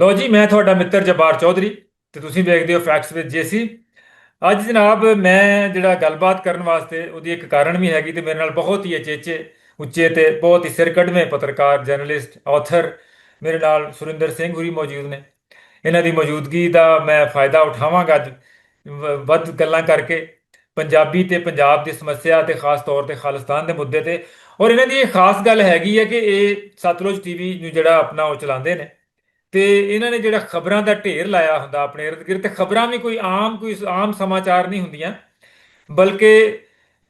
ਲੋ ਜੀ, ਮੈਂ ਤੁਹਾਡਾ ਮਿੱਤਰ ਜਬਾਰ ਚੌਧਰੀ ਤੇ ਤੁਸੀਂ ਵੇਖਦੇ ਹੋ ਫੈਕਟਸ ਵਿਦ ਜੇਸੀ ਅੱਜ ਜਨਾਬ ਮੈਂ ਜਿਹੜਾ ਗੱਲਬਾਤ ਕਰਨ ਵਾਸਤੇ ਉਹਦੀ ਇੱਕ ਕਾਰਨ ਵੀ ਹੈਗੀ ਤੇ ਮੇਰੇ ਨਾਲ ਬਹੁਤ ਹੀ ਅਚੇਚੇ, ਉੱਚੇ ਤੇ ਬਹੁਤ ਹੀ ਸਿਰਕੜਵੇਂ ਪੱਤਰਕਾਰ ਜਰਨਲਿਸਟ ਆਥਰ ਮੇਰੇ ਨਾਲ ਸੁਰਿੰਦਰ ਸਿੰਘ ਹੁਰੀ ਮੌਜੂਦ ਨੇ। ਇਹਨਾਂ ਦੀ ਮੌਜੂਦਗੀ ਦਾ ਮੈਂ ਫਾਇਦਾ ਉਠਾਵਾਂਗਾ ਅੱਜ ਵ- ਵੱਧ ਗੱਲਾਂ ਕਰਕੇ ਪੰਜਾਬੀ ਤੇ ਪੰਜਾਬ ਦੀ ਸਮੱਸਿਆ ਤੇ ਖਾਸ ਤੌਰ ਤੇ ਖਾਲਿਸਤਾਨ ਦੇ ਮੁੱਦੇ ਤੇ। ਔਰ ਇਹਨਾਂ ਦੀ ਇਹ ਖਾਸ ਗੱਲ ਹੈਗੀ ਹੈ ਕਿ ਇਹ ਸਤਲੁਜ ਟੀਵੀ ਨੂੰ ਜਿਹੜਾ ਆਪਣਾ ਉਹ ਚਲਾਉਂਦੇ ਨੇ। ਤੇ ਇਹਨਾਂ ਨੇ ਜਿਹੜਾ ਖਬਰਾਂ ਦਾ ਢੇਰ ਲਾਇਆ ਹੁੰਦਾ ਆਪਣੇ ਇਰਦ ਗਿਰਦ ਤੇ ਖਬਰਾਂ ਵੀ ਕੋਈ ਆਮ ਕੋਈ ਆਮ ਸਮਾਚਾਰ ਨਹੀਂ ਹੁੰਦੀਆਂ ਬਲਕਿ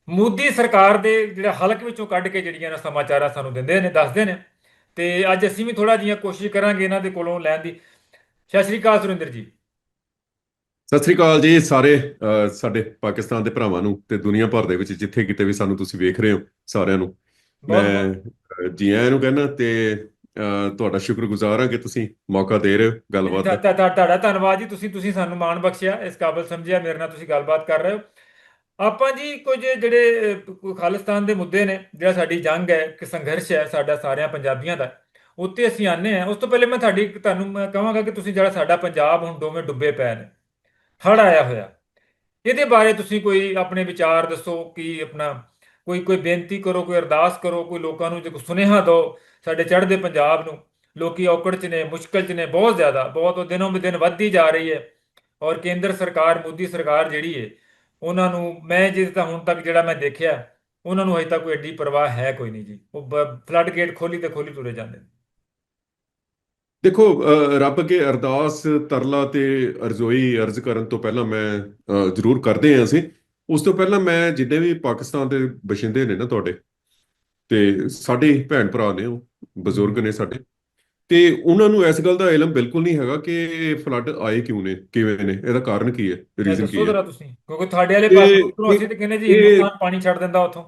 ਮੋਦੀ ਸਰਕਾਰ ਦੇ ਜਿਹੜਾ ਹਲਕ ਵਿੱਚੋਂ ਕੱਢ ਕੇ ਜਿਹੜੀਆਂ ਨਾ ਸਮਾਚਾਰਾਂ ਸਾਨੂੰ ਦਿੰਦੇ ਨੇ ਦੱਸਦੇ ਨੇ। ਤੇ ਅੱਜ ਅਸੀਂ ਵੀ ਥੋੜਾ ਜਿਹੀਆਂ ਕੋਸ਼ਿਸ਼ ਕਰਾਂਗੇ ਇਹਨਾਂ ਦੇ ਕੋਲੋਂ ਲੈਣ ਦੀ। ਸਤਿ ਸ਼੍ਰੀ ਅਕਾਲ ਸੁਰਿੰਦਰ ਜੀ। ਸਤਿ ਸ੍ਰੀ ਅਕਾਲ ਜੀ ਸਾਰੇ ਸਾਡੇ ਪਾਕਿਸਤਾਨ ਦੇ ਭਰਾਵਾਂ ਨੂੰ ਤੇ ਦੁਨੀਆ ਭਰ ਦੇ ਵਿੱਚ ਜਿੱਥੇ ਕਿਤੇ ਵੀ ਸਾਨੂੰ ਤੁਸੀਂ ਵੇਖ ਰਹੇ ਹੋ ਸਾਰਿਆਂ ਨੂੰ। ਮੈਂ ਜੀ ਆਇਆਂ ਨੂੰ ਕਹਿਣਾ ਤੇ ਤੁਹਾਡਾ ਸ਼ੁਕਰਗੁਜ਼ਾਰ ਹਾਂ ਕਿ ਤੁਸੀਂ ਮੌਕਾ ਦੇ ਰਹੇ ਹੋ ਗੱਲਬਾਤ ਦਾ। ਤੁਹਾ- ਤੁਹਾਡਾ ਧੰਨਵਾਦ ਜੀ। ਤੁਸੀਂ ਤੁਸੀਂ ਸਾਨੂੰ ਮਾਣ ਬਖਸ਼ਿਆ ਇਸ ਕਾਬਲ ਸਮਝਿਆ ਮੇਰੇ ਨਾਲ ਤੁਸੀਂ ਗੱਲਬਾਤ ਕਰ ਰਹੇ ਹੋ। ਆਪਾਂ ਜੀ ਕੁਝ ਜਿਹੜੇ ਖਾਲਿਸਤਾਨ ਦੇ ਮੁੱਦੇ ਨੇ ਜਿਹੜਾ ਸਾਡੀ ਜੰਗ ਹੈ ਕਿ ਸੰਘਰਸ਼ ਹੈ ਸਾਡਾ ਸਾਰਿਆਂ ਪੰਜਾਬੀਆਂ ਦਾ ਉੱਤੇ ਅਸੀਂ ਆਨੇ ਆ ਉਸ ਤੋਂ ਪਹਿਲੇ ਮੈਂ ਤੁਹਾਡੀ ਤੁਹਾਨੂੰ ਮੈਂ ਕਹਾਂਗਾ ਕਿ ਤੁਸੀਂ ਜਿਹੜਾ ਸਾਡਾ ਪੰਜਾਬ ਹੁਣ ਦੋਵੇਂ ਡੁੱਬੇ ਪਏ ਨੇ ਹੜ੍ਹ ਆਇਆ ਹੋਇਆ। ਇਹਦੇ ਬਾਰੇ ਤੁਸੀਂ ਕੋਈ ਆਪਣੇ ਵਿਚਾਰ ਦੱਸੋ ਕਿ ਆਪਣਾ ਕੋਈ ਕੋਈ ਬੇਨਤੀ ਕਰੋ ਕੋਈ ਅਰਦਾਸ ਕਰੋ ਕੋਈ ਲੋਕਾਂ ਨੂੰ ਜੇ ਕੋਈ ਸੁਨੇਹਾ ਦਿਓ ਸਾਡੇ ਚੜ੍ਹਦੇ ਪੰਜਾਬ ਨੂੰ, ਲੋਕੀ ਔਕੜ 'ਚ ਨੇ, ਮੁਸ਼ਕਲ 'ਚ ਨੇ, ਬਹੁਤ ਜ਼ਿਆਦਾ, ਬਹੁਤ ਉਹ ਦਿਨੋਂ ਦਿਨ ਵੱਧਦੀ ਜਾ ਰਹੀ ਹੈ। ਔਰ ਕੇਂਦਰ ਸਰਕਾਰ, ਮੋਦੀ ਸਰਕਾਰ ਜਿਹੜੀ ਹੈ, ਉਹਨਾਂ ਨੂੰ ਮੈਂ ਜਿਸ ਤਾਂ ਹੁਣ ਤੱਕ ਜਿਹੜਾ ਮੈਂ ਦੇਖਿਆ, ਉਹਨਾਂ ਨੂੰ ਅਜੇ ਤੱਕ ਕੋਈ ਐਡੀ ਪਰਵਾਹ ਹੈ ਕੋਈ ਨਹੀਂ ਜੀ। ਉਹ ਫਲੱਡ ਗੇਟ ਖੋਲੀ ਤੇ ਖੋਲੀ ਤੁਰੇ ਜਾਂਦੇ ਨੇ। ਦੇਖੋ ਰੱਬ ਕੇ ਅਰਦਾਸ, ਤਰਲਾ ਤੇ ਅਰਜ਼ੋਈ ਅਰਜ਼ ਕਰਨ ਤੋਂ ਪਹਿਲਾਂ ਮੈਂ ਜ਼ਰੂਰ ਕਰਦੇ ਹਾਂ ਅਸੀਂ। ਉਸ ਤੋਂ ਪਹਿਲਾਂ ਮੈਂ ਜਿੰਨੇ ਵੀ ਪਾਕਿਸਤਾਨ ਦੇ ਬਸ਼ਿੰਦੇ ਨੇ ਨਾ ਤੁਹਾਡੇ ਤੇ ਸਾਡੇ ਭੈਣ ਭਰਾ ਨੇ ਉਹ ਬਜ਼ੁਰਗ ਨੇ ਸਾਡੇ। ਤੇ ਉਹਨਾਂ ਨੂੰ ਇਸ ਗੱਲ ਦਾ ਇਲਮ ਬਿਲਕੁਲ ਨਹੀਂ ਹੈਗਾ ਕਿ ਫਲੱਡ ਆਏ ਕਿਉਂ ਨੇ ਕਿਵੇਂ ਨੇ ਇਹਦਾ ਕਾਰਨ ਕੀ ਹੈ ਰੀਜ਼ਨ ਦੱਸੋ ਕੀ ਹੈ। ਜਰਾ ਤੁਸੀਂ ਕਿਉਂਕਿ ਤੁਹਾਡੇ ਵਾਲੇ ਪਾਸੇ ਉੱਪਰੋਂ ਅਸੀਂ ਤੇ ਕਹਿੰਦੇ ਜੀ ਹਿੰਦੁਸਤਾਨ ਪਾਣੀ ਛੱਡ ਦਿੰਦਾ ਉੱਥੋਂ।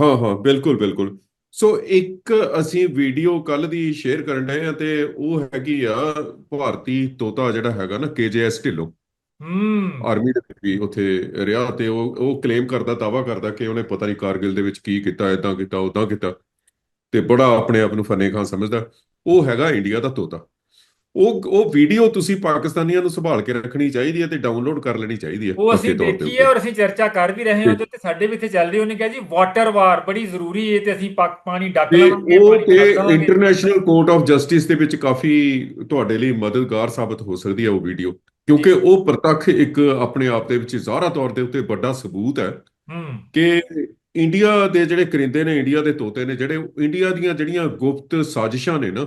ਹਾਂ ਹਾਂ ਬਿਲਕੁਲ ਬਿਲਕੁਲ। ਸੋ ਇੱਕ ਅਸੀਂ ਵੀਡੀਓ ਕੱਲ ਦੀ ਸ਼ੇਅਰ ਕਰਨ ਡਏ ਆ ਤੇ ਉਹ ਹੈਗੀ ਆ ਭਾਰਤੀ ਤੋਤਾ ਜਿਹੜਾ ਹੈਗਾ ਨਾ ਕੇਜੇਐਸ ਢਿੱਲੋਂ। ਹੂੰ। ਆਰਮੀ ਦੇ ਵਿੱਚ ਵੀ ਉੱਥੇ ਰਿਹਾ ਤੇ ਉਹ ਉਹ ਕਲੇਮ ਕਰਦਾ ਦਾਵਾ ਕਰਦਾ ਕਿ ਉਹਨੇ ਪਤਾ ਨਹੀਂ ਕਾਰਗਿਲ ਦੇ ਵਿੱਚ ਕੀ ਕੀਤਾ ਇਦਾਂ ਕੀਤਾ ਉਦਾਂ ਕੀਤਾ। ਤੇ ਬੜਾ ਆਪਣੇ ਆਪ ਨੂੰ ਫਨੇ ਖਾਨ ਸਮਝਦਾ। ਉਹ ਹੈਗਾ ਇੰਡੀਆ ਦਾ ਤੋਤਾ। ਉਹ ਉਹ ਵੀਡੀਓ ਤੁਸੀਂ ਪਾਕਿਸਤਾਨੀਆਂ ਨੂੰ ਸੰਭਾਲ ਕੇ ਰੱਖਣੀ ਚਾਹੀਦੀ ਹੈ ਤੇ ਡਾਊਨਲੋਡ ਕਰ ਲੈਣੀ ਚਾਹੀਦੀ ਹੈ ਉਹ ਅਸੀਂ ਪੱਕੇ ਦੇਖੀ ਹੈ ਔਰ ਅਸੀਂ ਚਰਚਾ ਕਰ ਵੀ ਰਹੇ ਹਾਂ ਉਹਦੇ ਤੇ। ਸਾਡੇ ਵੀ ਇੱਥੇ ਚੱਲ ਰਹੀ ਉਹਨੇ ਕਿਹਾ ਜੀ ਵਾਟਰ ਵਾਰ ਬੜੀ ਜ਼ਰੂਰੀ ਹੈ ਤੇ ਅਸੀਂ ਪਾ- ਪਾਣੀ ਡੱਕ ਲਵਾਂਗੇ ਉਹ ਤੇ ਇੰਟਰਨੈਸ਼ਨਲ ਕੋਰਟ ਆਫ ਜਸਟਿਸ ਦੇ ਵਿੱਚ ਕਾਫੀ ਤੁਹਾਡੇ ਲਈ ਮਦਦਗਾਰ ਸਾਬਤ ਹੋ ਸਕਦੀ ਹੈ ਉਹ ਵੀਡੀਓ। ਕਿਉਂਕਿ। ਉਹ ਪ੍ਰਤੱਖ ਇੱਕ ਆਪਣੇ ਆਪ ਦੇ ਵਿੱਚ ਜ਼ਾਹਰਾ ਤੌਰ ਦੇ ਉੱਤੇ ਵੱਡਾ ਸਬੂਤ ਹੈ ਹੂੰ ਕਿ ਇੰਡੀਆ ਦੇ ਜਿਹੜੇ ਕਰਿੰਦੇ ਨੇ ਇੰਡੀਆ ਦੇ ਤੋਤੇ ਨੇ ਜਿਹੜੇ ਇੰਡੀਆ ਦੀਆਂ ਜਿਹੜੀਆਂ ਗੁਪਤ ਸਾਜ਼ਿਸ਼ਾਂ ਨੇ ਨਾ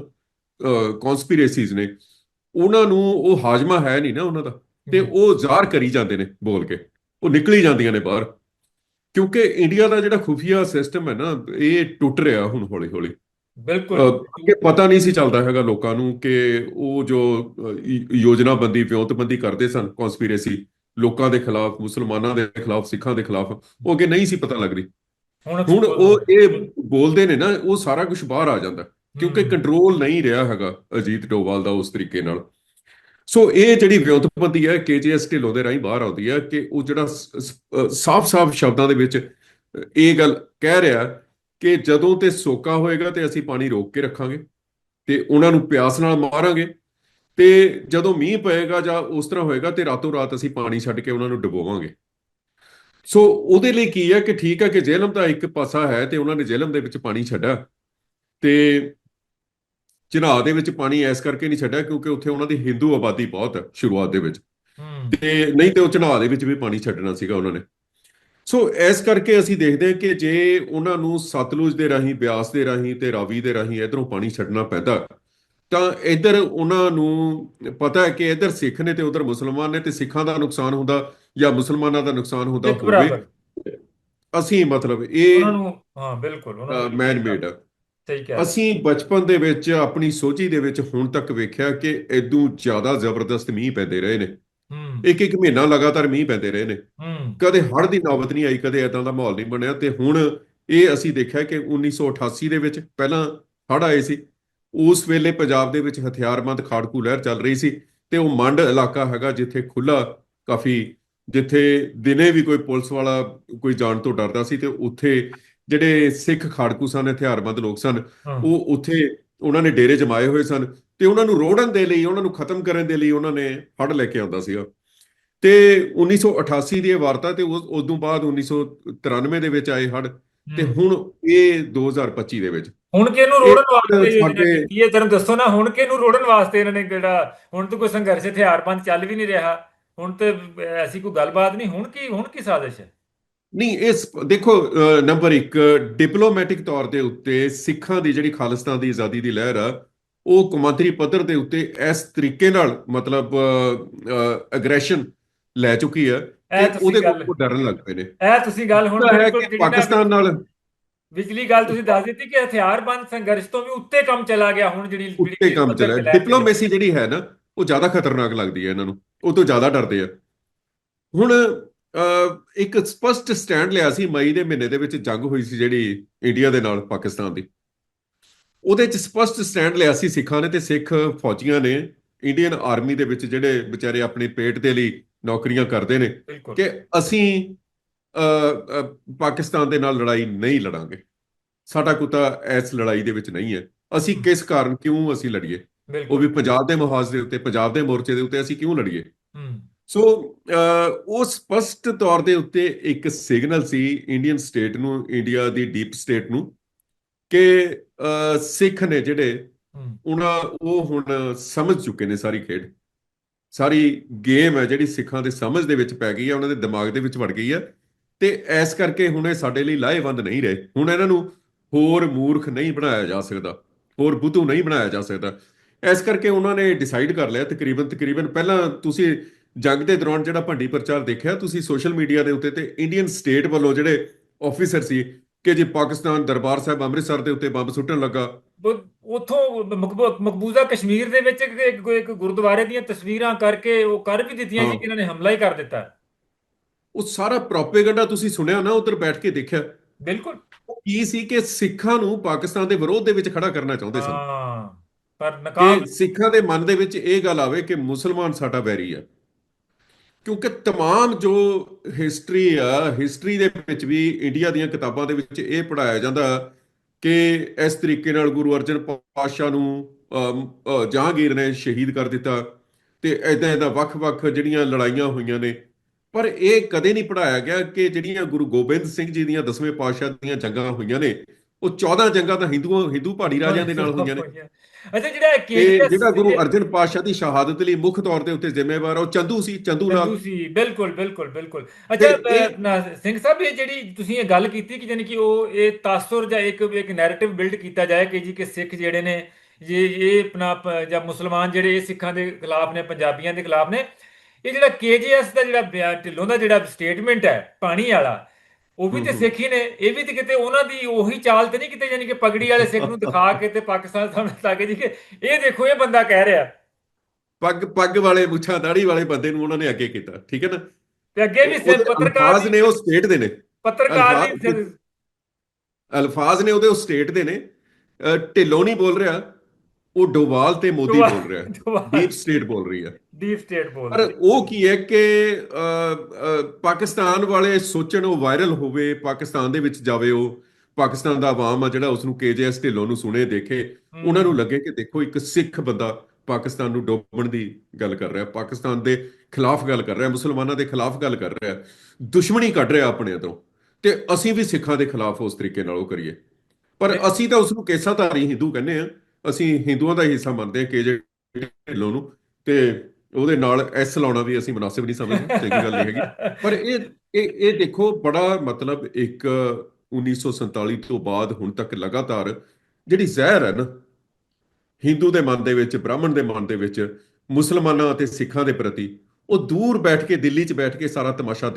ਕਨਸਪੀਰੇਸੀਜ਼ ਨੇ ਉਹਨਾਂ ਨੂੰ ਉਹ ਹਾਜ਼ਮਾ ਹੈ ਨਹੀਂ ਨਾ ਉਹਨਾਂ ਦਾ ਤੇ। ਉਹ ਜ਼ਾਹਰ ਕਰੀ ਜਾਂਦੇ ਨੇ ਬੋਲ ਕੇ ਉਹ ਨਿਕਲੀ ਜਾਂਦੀਆਂ ਨੇ ਬਾਹਰ ਕਿਉਂਕਿ ਇੰਡੀਆ ਦਾ ਜਿਹੜਾ ਖੁਫੀਆ ਸਿਸਟਮ ਹੈ ਨਾ ਇਹ ਟੁੱਟ ਰਿਹਾ ਹੁਣ ਹੌਲੀ ਹੌਲੀ ਬਿਲਕੁਲ। ਕਿ ਪਤਾ ਨਹੀਂ ਸੀ ਚੱਲਦਾ ਹੈਗਾ ਲੋਕਾਂ ਨੂੰ ਕਿ ਉਹ ਜੋ ਯੋਜਨਾਬੰਦੀ ਵਿਉਂਤਬੰਦੀ ਕਰਦੇ ਸਨ ਕਨਸਪੀਰੇਸੀ ਲੋਕਾਂ ਦੇ ਖਿਲਾਫ ਮੁਸਲਮਾਨਾਂ ਦੇ ਖਿਲਾਫ ਸਿੱਖਾਂ ਦੇ ਖਿਲਾਫ ਉਹ ਅੱਗੇ ਨਹੀਂ ਸੀ ਪਤਾ ਲੱਗਦੀ ਹੁਣ ਹੁਣ ਉਹ ਇਹ ਬੋਲਦੇ ਨੇ ਨਾ ਉਹ ਸਾਰਾ ਕੁਝ ਬਾਹਰ ਆ ਜਾਂਦਾ ਕਿਉਂਕਿ। ਕੰਟਰੋਲ ਨਹੀਂ ਰਿਹਾ ਹੈਗਾ ਅਜੀਤ ਡੋਵਾਲ ਦਾ ਉਸ ਤਰੀਕੇ ਨਾਲ। ਸੋ ਇਹ ਜਿਹੜੀ ਵਿਉਂਤਬੰਦੀ ਹੈ ਕੇਜੀਐਸ ਢਿੱਲੋਂ ਦੇ ਰਾਹੀਂ ਬਾਹਰ ਆਉਂਦੀ ਹੈ ਕਿ ਉਹ ਜਿਹੜਾ ਸਾਫ਼-ਸਾਫ਼ ਸ਼ਬਦਾਂ ਦੇ ਵਿੱਚ ਇਹ ਗੱਲ ਕਹਿ ਰਿਹਾ ਕਿ ਜਦੋਂ ਤੇ ਸੋਕਾ ਹੋਏਗਾ ਤੇ ਅਸੀਂ ਪਾਣੀ ਰੋਕ ਕੇ ਰੱਖਾਂਗੇ ਤੇ ਉਹਨਾਂ ਨੂੰ ਪਿਆਸ ਨਾਲ ਮਾਰਾਂਗੇ ਤੇ ਜਦੋਂ ਮੀਂਹ ਪਏਗਾ ਜਾਂ ਉਸ ਤਰ੍ਹਾਂ ਹੋਏਗਾ ਤੇ ਰਾਤੋਂ ਰਾਤ ਅਸੀਂ ਪਾਣੀ ਛੱਡ ਕੇ ਉਹਨਾਂ ਨੂੰ ਡੁਬੋਵਾਂਗੇ। ਸੋ ਉਹਦੇ ਲਈ ਕੀ ਹੈ ਕਿ ਠੀਕ ਹੈ ਕਿ ਜੇਹਲਮ ਦਾ ਇੱਕ ਪਾਸਾ ਹੈ ਤੇ ਉਹਨਾਂ ਨੇ ਜੇਹਲਮ ਦੇ ਵਿੱਚ ਪਾਣੀ ਛੱਡਿਆ ਤੇ ਚਨਾਹ ਦੇ ਵਿੱਚ ਪਾਣੀ ਐਸ ਕਰਕੇ ਨਹੀਂ ਛੱਡਿਆ ਕਿਉਂਕਿ ਉੱਥੇ ਉਹਨਾਂ ਦੀ ਹਿੰਦੂ ਆਬਾਦੀ ਬਹੁਤ ਹੈ ਸ਼ੁਰੂਆਤ ਦੇ ਵਿੱਚ। ਤੇ ਨਹੀਂ ਤੇ ਉਹ ਚਨਾਹ ਦੇ ਵਿੱਚ ਵੀ ਪਾਣੀ ਛੱਡਣਾ ਸੀਗਾ ਉਹਨਾਂ ਨੇ। ਸੋ ਇਸ ਕਰਕੇ ਅਸੀਂ ਦੇਖਦੇ ਹਾਂ ਕਿ ਜੇ ਉਹਨਾਂ ਨੂੰ ਸਤਲੁਜ ਦੇ ਰਾਹੀਂ ਬਿਆਸ ਦੇ ਰਾਹੀਂ ਤੇ ਰਾਵੀ ਦੇ ਰਾਹੀਂ ਇਧਰੋਂ ਪਾਣੀ ਛੱਡਣਾ ਪੈਂਦਾ ਤਾਂ ਇੱਧਰ ਉਹਨਾਂ ਨੂੰ ਪਤਾ ਹੈ ਕਿ ਇੱਧਰ ਸਿੱਖ ਨੇ ਤੇ ਉਧਰ ਮੁਸਲਮਾਨ ਨੇ ਤੇ ਸਿੱਖਾਂ ਦਾ ਨੁਕਸਾਨ ਹੁੰਦਾ ਜਾਂ ਮੁਸਲਮਾਨਾਂ ਦਾ ਨੁਕਸਾਨ ਹੁੰਦਾ ਹੋਵੇ। ਅਸੀਂ ਮਤਲਬ ਇਹ ਉਹਨਾਂ ਨੂੰ ਹਾਂ ਬਿਲਕੁਲ ਉਹਨਾਂ ਨੂੰ ਮੈਨ ਮੇਡ ਸਹੀ ਕਹਿ ਅਸੀਂ ਬਚਪਨ ਦੇ ਵਿੱਚ ਆਪਣੀ ਸੋਝੀ ਦੇ ਵਿੱਚ ਹੁਣ ਤੱਕ ਵੇਖਿਆ ਕਿ ਇਦੋਂ ਜ਼ਿਆਦਾ ਜ਼ਬਰਦਸਤ ਮੀਂਹ ਪੈਂਦੇ ਰਹੇ ਨੇ। ਇੱਕ ਇੱਕ ਮਹੀਨਾ ਲਗਾਤਾਰ ਮੀਂਹ ਪੈਂਦੇ ਰਹੇ ਨੇ। ਕਦੇ ਹੜ੍ਹ ਦੀ ਨੌਬਤ ਨਹੀਂ ਆਈ ਕਦੇ ਐਦਾਂ ਦਾ ਮਾਹੌਲ ਨਹੀਂ ਬਣਿਆ ਤੇ ਹੁਣ ਇਹ ਅਸੀਂ ਦੇਖਿਆ ਕਿ 1988 ਦੇ ਵਿੱਚ ਪਹਿਲਾਂ ਹੜ੍ਹ ਆਏ ਸੀ। ਉਸ ਵੇਲੇ ਪੰਜਾਬ ਦੇ ਵਿੱਚ ਹਥਿਆਰਬੰਦ ਖਾੜਕੂ ਲਹਿਰ ਚੱਲ ਰਹੀ ਸੀ ਤੇ ਉਹ ਮੰਡ ਇਲਾਕਾ ਹੈਗਾ ਜਿੱਥੇ ਖੁੱਲਾ ਕਾਫੀ ਜਿੱਥੇ ਦਿਨੇ ਵੀ ਕੋਈ ਪੁਲਿਸ ਵਾਲਾ ਕੋਈ ਜਾਣ ਤੋਂ ਡਰਦਾ ਸੀ ਤੇ ਉੱਥੇ ਜਿਹੜੇ ਸਿੱਖ ਖਾੜਕੂ ਸਨ ਹਥਿਆਰਬੰਦ ਲੋਕ ਸਨ ਉਹ ਉੱਥੇ ਉਹਨਾਂ ਨੇ ਡੇਰੇ ਜਮਾਏ ਹੋਏ ਸਨ ਤੇ ਉਹਨਾਂ ਨੂੰ ਰੋੜਨ ਦੇ ਲਈ ਉਹਨਾਂ ਨੂੰ ਖਤਮ ਕਰਨ ਦੇ ਲਈ ਉਹਨਾਂ ਨੇ ਹੜ ਲੈ ਕੇ ਆਉਂਦਾ ਸੀਗਾ। ਤੇ 1988 ਦੀ ਇਹ ਵਾਰਤਾ ਤੇ ਉਸ ਉਦੋਂ ਬਾਅਦ 1993 ਦੇ ਵਿੱਚ ਆਏ ਹੜ ਤੇ। ਹੁਣ ਇਹ 2025 ਦੇ ਵਿੱਚ। ਹੁਣ ਕਿਹਨੂੰ ਰੋੜਨ ਇਹ ਵਾਸਤੇ ਯੋਜਨਾ ਸਾਡੇ- ਕੀਤੀ ਹੈ ਜਰਾ ਦੱਸੋ ਨਾ ਹੁਣ ਕਿਹਨੂੰ ਰੋੜਨ ਵਾਸਤੇ ਇਹਨਾਂ ਨੇ ਜਿਹੜਾ ਹੁਣ ਤਾਂ ਕੋਈ ਸੰਘਰਸ਼ ਹਥਿਆਰਬੰਦ ਚੱਲ ਵੀ ਨਹੀਂ ਰਿਹਾ। ਹੁਣ ਤੇ ਐਸੀ ਕੋਈ ਗੱਲਬਾਤ ਨਹੀਂ ਹੁਣ ਕੀ ਹੁਣ ਕੀ ਸਾਜ਼ਿਸ਼ ਹੈ? ਨਹੀਂ ਇਸ ਦੇਖੋ ਨੰਬਰ 1 ਡਿਪਲੋਮੈਟਿਕ ਤੌਰ ਦੇ ਉੱਤੇ ਸਿੱਖਾਂ ਦੀ ਜਿਹੜੀ ਖਾਲਿਸਤਾਨ ਦੀ ਆਜ਼ਾਦੀ ਦੀ ਲਹਿਰ ਆ ਉਹ ਕੌਮਾਂਤਰੀ ਪੱਧਰ ਦੇ ਉੱਤੇ ਇਸ ਤਰੀਕੇ ਨਾਲ ਮਤਲਬ ਐਗਰੈਸ਼ਨ ਲੈ ਚੁੱਕੀ ਆ ਉਹਦੇ ਕੋਲ ਡਰਨ ਲੱਗ ਪਏ ਨੇ। ਇਹ ਤੁਸੀਂ ਗੱਲ ਹੁਣ ਬਿਲਕੁਲ ਪਾਕਿਸਤਾਨ ਨਾਲ ਵਿਚਲੀ ਗੱਲ ਤੁਸੀਂ ਦੱਸ ਦਿੱਤੀ ਕਿ ਹਥਿਆਰਬੰਦ ਸੰਘਰਸ਼ ਤੋਂ ਵੀ ਉੱਤੇ ਕੰਮ ਚਲਾ ਗਿਆ ਹੁਣ ਜਿਹੜੀ ਉੱਤੇ ਕੰਮ ਪੱਧਰ ਚੱਲਿਆ ਤੇ ਲੈ ਕੇ ਡਿਪਲੋਮੇਸੀ ਜਿਹੜੀ ਹੈ ਨਾ ਉਹ ਜ਼ਿਆਦਾ ਖਤਰਨਾਕ ਲੱਗਦੀ ਹੈ ਇਹਨਾਂ ਨੂੰ। ਉਹ ਤੋਂ ਜ਼ਿਆਦਾ ਡਰਦੇ ਆ। ਹੁਣ ਇੱਕ ਸਪਸ਼ਟ ਸਟੈਂਡ ਲਿਆ ਸੀ ਮਈ ਦੇ ਮਹੀਨੇ ਦੇ ਵਿੱਚ ਜੰਗ ਹੋਈ ਸੀ ਜਿਹੜੀ ਇੰਡੀਆ ਦੇ ਨਾਲ ਪਾਕਿਸਤਾਨ ਦੀ। ਉਹਦੇ ਚ ਸਪਸ਼ਟ ਸਟੈਂਡ ਲਿਆ ਸੀ ਸਿੱਖਾਂ ਨੇ ਤੇ ਸਿੱਖ ਫੌਜੀਆਂ ਨੇ। ਇੰਡੀਅਨ ਆਰਮੀ ਦੇ ਵਿੱਚ ਜਿਹੜੇ ਵਿਚਾਰੇ ਆਪਣੇ ਪੇਟ ਦੇ ਲਈ ਨੌਕਰੀਆਂ ਕਰਦੇ ਨੇ ਕਿ ਅਸੀਂ ਪਾਕਿਸਤਾਨ ਦੇ ਨਾਲ ਲੜਾਈ ਨਹੀਂ ਲੜਾਂਗੇ। ਸਾਡਾ ਕੁੱਤਾ ਇਸ ਲੜਾਈ ਦੇ ਵਿੱਚ ਨਹੀਂ ਹੈ। ਅਸੀਂ ਕਿਸ ਕਾਰਨ ਕਿਉਂ ਅਸੀਂ ਲੜੀਏ? ਉਹ ਵੀ ਪੰਜਾਬ ਦੇ ਮੁਹਾਜ਼ ਦੇ ਉੱਤੇ ਪੰਜਾਬ ਦੇ ਮੋਰਚੇ ਦੇ ਉੱਤੇ ਅਸੀਂ ਕਿਉਂ ਲੜੀਏ? ਸੋ ਉਹ ਸਪਸ਼ਟ ਤੌਰ ਦੇ ਉੱਤੇ ਇੱਕ ਸਿਗਨਲ ਸੀ ਇੰਡੀਅਨ ਸਟੇਟ ਨੂੰ ਇੰਡੀਆ ਦੀ ਡੀਪ ਸਟੇਟ ਨੂੰ ਕਿ ਸਿੱਖ ਨੇ ਜਿਹੜੇ ਉਹਨਾਂ ਉਹ ਹੁਣ ਸਮਝ ਚੁੱਕੇ ਨੇ ਸਾਰੀ ਖੇਡ। ਸਾਰੀ ਗੇਮ ਹੈ ਜਿਹੜੀ ਸਿੱਖਾਂ ਦੇ ਸਮਝ ਦੇ ਵਿੱਚ ਪੈ ਗਈ ਹੈ, ਉਹਨਾਂ ਦੇ ਦਿਮਾਗ ਦੇ ਵਿੱਚ ਵੜ ਗਈ ਹੈ। ਤੇ ਇਸ ਕਰਕੇ ਹੁਣ ਇਹ ਸਾਡੇ ਲਈ ਲਾਹੇਵੰਦ ਨਹੀਂ ਰਹੇ। ਹੁਣ ਇਹਨਾਂ ਨੂੰ ਹੋਰ ਮੂਰਖ ਨਹੀਂ ਬਣਾਇਆ ਜਾ ਸਕਦਾ, ਹੋਰ ਬੁੱਧੂ ਨਹੀਂ ਬਣਾਇਆ ਜਾ ਸਕਦਾ। ਇਸ ਕਰਕੇ ਉਹਨਾਂ ਨੇ ਡਿਸਾਈਡ ਕਰ ਲਿਆ, ਤਕਰੀਬਨ ਤਕਰੀਬਨ ਪਹਿਲਾਂ ਤੁਸੀਂ ਜੰਗ ਦੇ ਦੌਰਾਨ ਜਿਹੜਾ ਭੰਡੀ ਪ੍ਰਚਾਰ ਦੇਖਿਆ, ਤੁਸੀਂ ਸੋਸ਼ਲ ਮੀਡੀਆ ਦੇ ਉੱਤੇ ਤੇ ਇੰਡੀਅਨ ਸਟੇਟ ਵੱਲੋਂ ਜਿਹੜੇ ਆਫੀਸਰ ਸੀ ਕਿ ਜੀ ਪਾਕਿਸਤਾਨ ਦਰਬਾਰ ਸਾਹਿਬ ਅੰਮ੍ਰਿਤਸਰ ਦੇ ਉੱਤੇ ਬੰਬ ਸੁੱਟਣ ਲੱਗਾ। ਉਥੋਂ ਮਕਬੂਜ਼ਾ ਕਸ਼ਮੀਰ ਦੇ ਵਿੱਚ ਇੱਕ ਇੱਕ ਗੁਰਦੁਆਰੇ ਦੀਆਂ ਤਸਵੀਰਾਂ ਕਰਕੇ ਉਹ ਕਰ ਵੀ ਦਿੱਤੀਆਂ ਜੀ। ਕਿ ਇਹਨਾਂ ਨੇ ਹਮਲਾ ਹੀ ਕਰ ਦਿੱਤਾ। ਉਹ ਸਾਰਾ ਪ੍ਰੋਪੇਗੈਂਡਾ ਤੁਸੀਂ ਸੁਣਿਆ ਨਾ ਉੱਧਰ ਬੈਠ ਕੇ ਦੇਖਿਆ। ਬਿਲਕੁਲ। ਉਹ ਕੀ ਸੀ ਕਿ ਸਿੱਖਾਂ ਨੂੰ ਪਾਕਿਸਤਾਨ ਦੇ ਵਿਰੋਧ ਦੇ ਵਿੱਚ ਖੜਾ ਕਰਨਾ ਚਾਹੁੰਦੇ ਸਨ। ਹਾਂ ਪਰ ਨਕਾਮ ਕਿ ਸਿੱਖਾਂ ਦੇ ਮਨ ਦੇ ਵਿੱਚ ਇਹ ਗੱਲ ਆਵੇ ਕਿ ਮੁਸਲਮਾਨ ਸਾਡਾ ਵੈਰੀ ਹੈ ਕਿਉਂਕਿ तमाम ਜੋ ਹਿਸਟਰੀ ਆ ਹਿਸਟਰੀ ਦੇ ਵਿੱਚ ਵੀ ਇੰਡੀਆ ਦੀਆਂ ਕਿਤਾਬਾਂ ਦੇ ਵਿੱਚ ਇਹ ਪੜਾਇਆ ਜਾਂਦਾ ਕਿ ਇਸ ਤਰੀਕੇ ਨਾਲ ਗੁਰੂ ਅਰਜਨ ਪਾਤਸ਼ਾਹ ਨੂੰ ਅਮ, ਅ, ਜਹਾਂਗੀਰ ਨੇ ਸ਼ਹੀਦ ਕਰ ਦਿੱਤਾ ਤੇ ਐਦਾਂ ਐਦਾਂ ਵੱਖ-ਵੱਖ ਜਿਹੜੀਆਂ ਲੜਾਈਆਂ ਹੋਈਆਂ ਨੇ ਪਰ ਇਹ ਕਦੇ ਨਹੀਂ ਪੜਾਇਆ ਗਿਆ ਕਿ ਜਿਹੜੀਆਂ ਗੁਰੂ ਗੋਬਿੰਦ ਸਿੰਘ ਜੀ ਦੀਆਂ ਦਸਵੇਂ ਪਾਤਸ਼ਾਹ ਦੀਆਂ ਜੰਗਾਂ ਹੋਈਆਂ ਨੇ ਉਹ 14 ਜੰਗਾਂ ਤਾਂ ਹਿੰਦੂਆਂ ਹਿੰਦੂ ਪਹਾੜੀ ਰਾਜਿਆਂ ਦੇ ਨਾਲ ਹੋਈਆਂ ਨੇ। ਅੱਛਾ ਜਿਹੜਾ KGS ਜਿਹੜਾ ਗੁਰੂ ਅਰਜਨ ਪਾਤਸ਼ਾਹ ਦੀ ਸ਼ਹਾਦਤ ਲਈ ਮੁੱਖ ਤੌਰ ਤੇ ਉੱਤੇ ਜ਼ਿੰਮੇਵਾਰ ਉਹ ਚੰਦੂ ਸੀ ਚੰਦੂ ਲਾਲ ਚੰਦੂ ਸੀ ਬਿਲਕੁਲ ਬਿਲਕੁਲ ਬਿਲਕੁਲ। ਅੱਛਾ ਸਿੰਘ ਸਾਹਿਬ ਇਹ ਜਿਹੜੀ ਤੁਸੀਂ ਇਹ ਗੱਲ ਕੀਤੀ ਕਿ ਜਾਨੀ ਕਿ ਉਹ ਇਹ ਤਾਸੁਰ ਜਾਂ ਇੱਕ ਇੱਕ ਨੈਰੇਟਿਵ ਬਿਲਡ ਕੀਤਾ ਜਾਏ ਕਿ ਜੀ ਕਿ ਸਿੱਖ ਜਿਹੜੇ ਨੇ ਇਹ ਇਹ ਆਪਣਾ ਜਾਂ ਮੁਸਲਮਾਨ ਜਿਹੜੇ ਇਹ ਸਿੱਖਾਂ ਦੇ ਖਿਲਾਫ ਨੇ ਪੰਜਾਬੀਆਂ ਦੇ ਖਿਲਾਫ ਨੇ ਇਹ ਜਿਹੜਾ ਕੇਜੀਐਸ ਦਾ ਜਿਹੜਾ ਢਿੱਲੋਂ ਦਾ ਜਿਹੜਾ ਸਟੇਟਮੈਂਟ ਹੈ ਪਾਣੀ ਵਾਲਾ ਉਹ ਵੀ ਤੇ। ਸਿੱਖ ਹੀ ਨੇ ਇਹ ਵੀ ਤੇ ਕਿਤੇ ਉਹਨਾਂ ਦੀ ਉਹੀ ਚਾਲ ਤੇ ਨਹੀਂ ਕਿਤੇ ਜਾਨੀ ਕਿ ਪਗੜੀ ਵਾਲੇ ਸਿੱਖ ਨੂੰ ਦਿਖਾ ਕੇ ਤੇ ਪਾਕਿਸਤਾਨ ਸਾਹਮਣੇ ਲਾ ਕੇ ਜੀ ਕਿ ਇਹ ਦੇਖੋ ਇਹ ਬੰਦਾ ਕਹਿ ਰਿਹਾ। ਪੱਗ ਪੱਗ ਵਾਲੇ ਮੁੱਛਾਂ ਦਾੜੀ ਵਾਲੇ ਬੰਦੇ ਨੂੰ ਉਹਨਾਂ ਨੇ ਅੱਗੇ ਕੀਤਾ ਠੀਕ ਹੈ ਨਾ? ਤੇ ਅੱਗੇ ਵੀ ਉਹਦੇ ਪੱਤਰਕਾਰ ਨੇ ਉਹ ਸਟੇਟ ਦੇ ਨੇ। ਪੱਤਰਕਾਰ ਦੀ ਅਲਫਾਜ਼ ਅਲਫਾਜ਼ ਨੇ ਉਹਦੇ ਉਹ ਸਟੇਟ ਦੇ ਨੇ। ਢਿੱਲੋਂ ਨਹੀਂ ਬੋਲ ਰਿਹਾ ਉਹ ਡੋਵਾਲ ਤੇ ਮੋਦੀ ਬੋਲ ਰਿਹਾ। ਡੀਪ ਸਟੇਟ ਬੋਲ ਰਹੀ ਹੈ ਡੀਪ ਸਟੇਟ ਬੋਲ ਪਰ। ਉਹ ਕੀ ਹੈ ਕਿ ਪਾਕਿਸਤਾਨ ਵਾਲੇ ਸੋਚਣ ਉਹ ਵਾਇਰਲ ਹੋਵੇ ਪਾਕਿਸਤਾਨ ਦੇ ਵਿੱਚ ਜਾਵੇ ਉਹ। ਪਾਕਿਸਤਾਨ ਦਾ ਆਵਾਮ ਆ ਜਿਹੜਾ ਉਸ ਨੂੰ ਕੇਜੇਐਸ ਢਿੱਲੋਂ ਨੂੰ ਸੁਣੇ ਦੇਖੇ। ਉਹਨਾਂ ਨੂੰ ਲੱਗੇ ਕਿ ਦੇਖੋ ਇੱਕ ਸਿੱਖ ਬੰਦਾ ਪਾਕਿਸਤਾਨ ਨੂੰ ਡੋਬਣ ਦੀ ਗੱਲ ਕਰ ਰਿਹਾ। ਪਾਕਿਸਤਾਨ ਦੇ ਖਿਲਾਫ ਗੱਲ ਕਰ ਰਿਹਾ ਮੁਸਲਮਾਨਾਂ ਦੇ ਖਿਲਾਫ ਗੱਲ ਕਰ ਰਿਹਾ। ਦੁਸ਼ਮਣੀ ਕੱਢ ਰਿਹਾ ਆਪਣੇ ਤੋਂ ਤੇ ਅਸੀਂ ਵੀ ਸਿੱਖਾਂ ਦੇ ਖਿਲਾਫ ਉਸ ਤਰੀਕੇ ਨਾਲ ਉਹ ਕਰੀਏ। ਪਰ ਅਸੀਂ ਤਾਂ ਉਸ ਨੂੰ ਕੇਸਾਧਾਰੀ ਹਿੰਦੂ ਕਹਿੰਦੇ ਆ ਅਸੀਂ ਹਿੰਦੂਆਂ ਦਾ ਹੀ ਹਿੱਸਾ ਮੰਨਦੇ ਹਾਂ ਕੇਜੇ ਢਿੱਲੋਂ ਨੂੰ। ਤੇ ਉਹਦੇ ਨਾਲ ਐਸ ਲਾਉਣਾ ਵੀ ਅਸੀਂ ਮੁਨਾਸਿਬ ਨਹੀਂ ਸਮਝਦੇ, ਚੰਗੀ ਗੱਲ ਨਹੀਂ ਹੈਗੀ। ਪਰ ਇਹ ਇਹ ਇਹ ਦੇਖੋ, ਬੜਾ ਮਤਲਬ ਇੱਕ 1947 ਤੋਂ ਬਾਅਦ ਹੁਣ ਤੱਕ ਲਗਾਤਾਰ ਜਿਹੜੀ ਜ਼ਹਿਰ ਹੈ ਨਾ, ਹਿੰਦੂ ਦੇ ਮਨ ਦੇ ਵਿੱਚ, ਬ੍ਰਾਹਮਣ ਦੇ ਮਨ ਦੇ ਵਿੱਚ, ਮੁਸਲਮਾਨਾਂ ਅਤੇ ਸਿੱਖਾਂ ਦੇ ਪ੍ਰਤੀ, ਉਹ ਦੂਰ ਬੈਠ ਕੇ, ਦਿੱਲੀ 'ਚ ਬੈਠ ਕੇ ਸਾਰਾ ਤਮਾਸ਼ਾ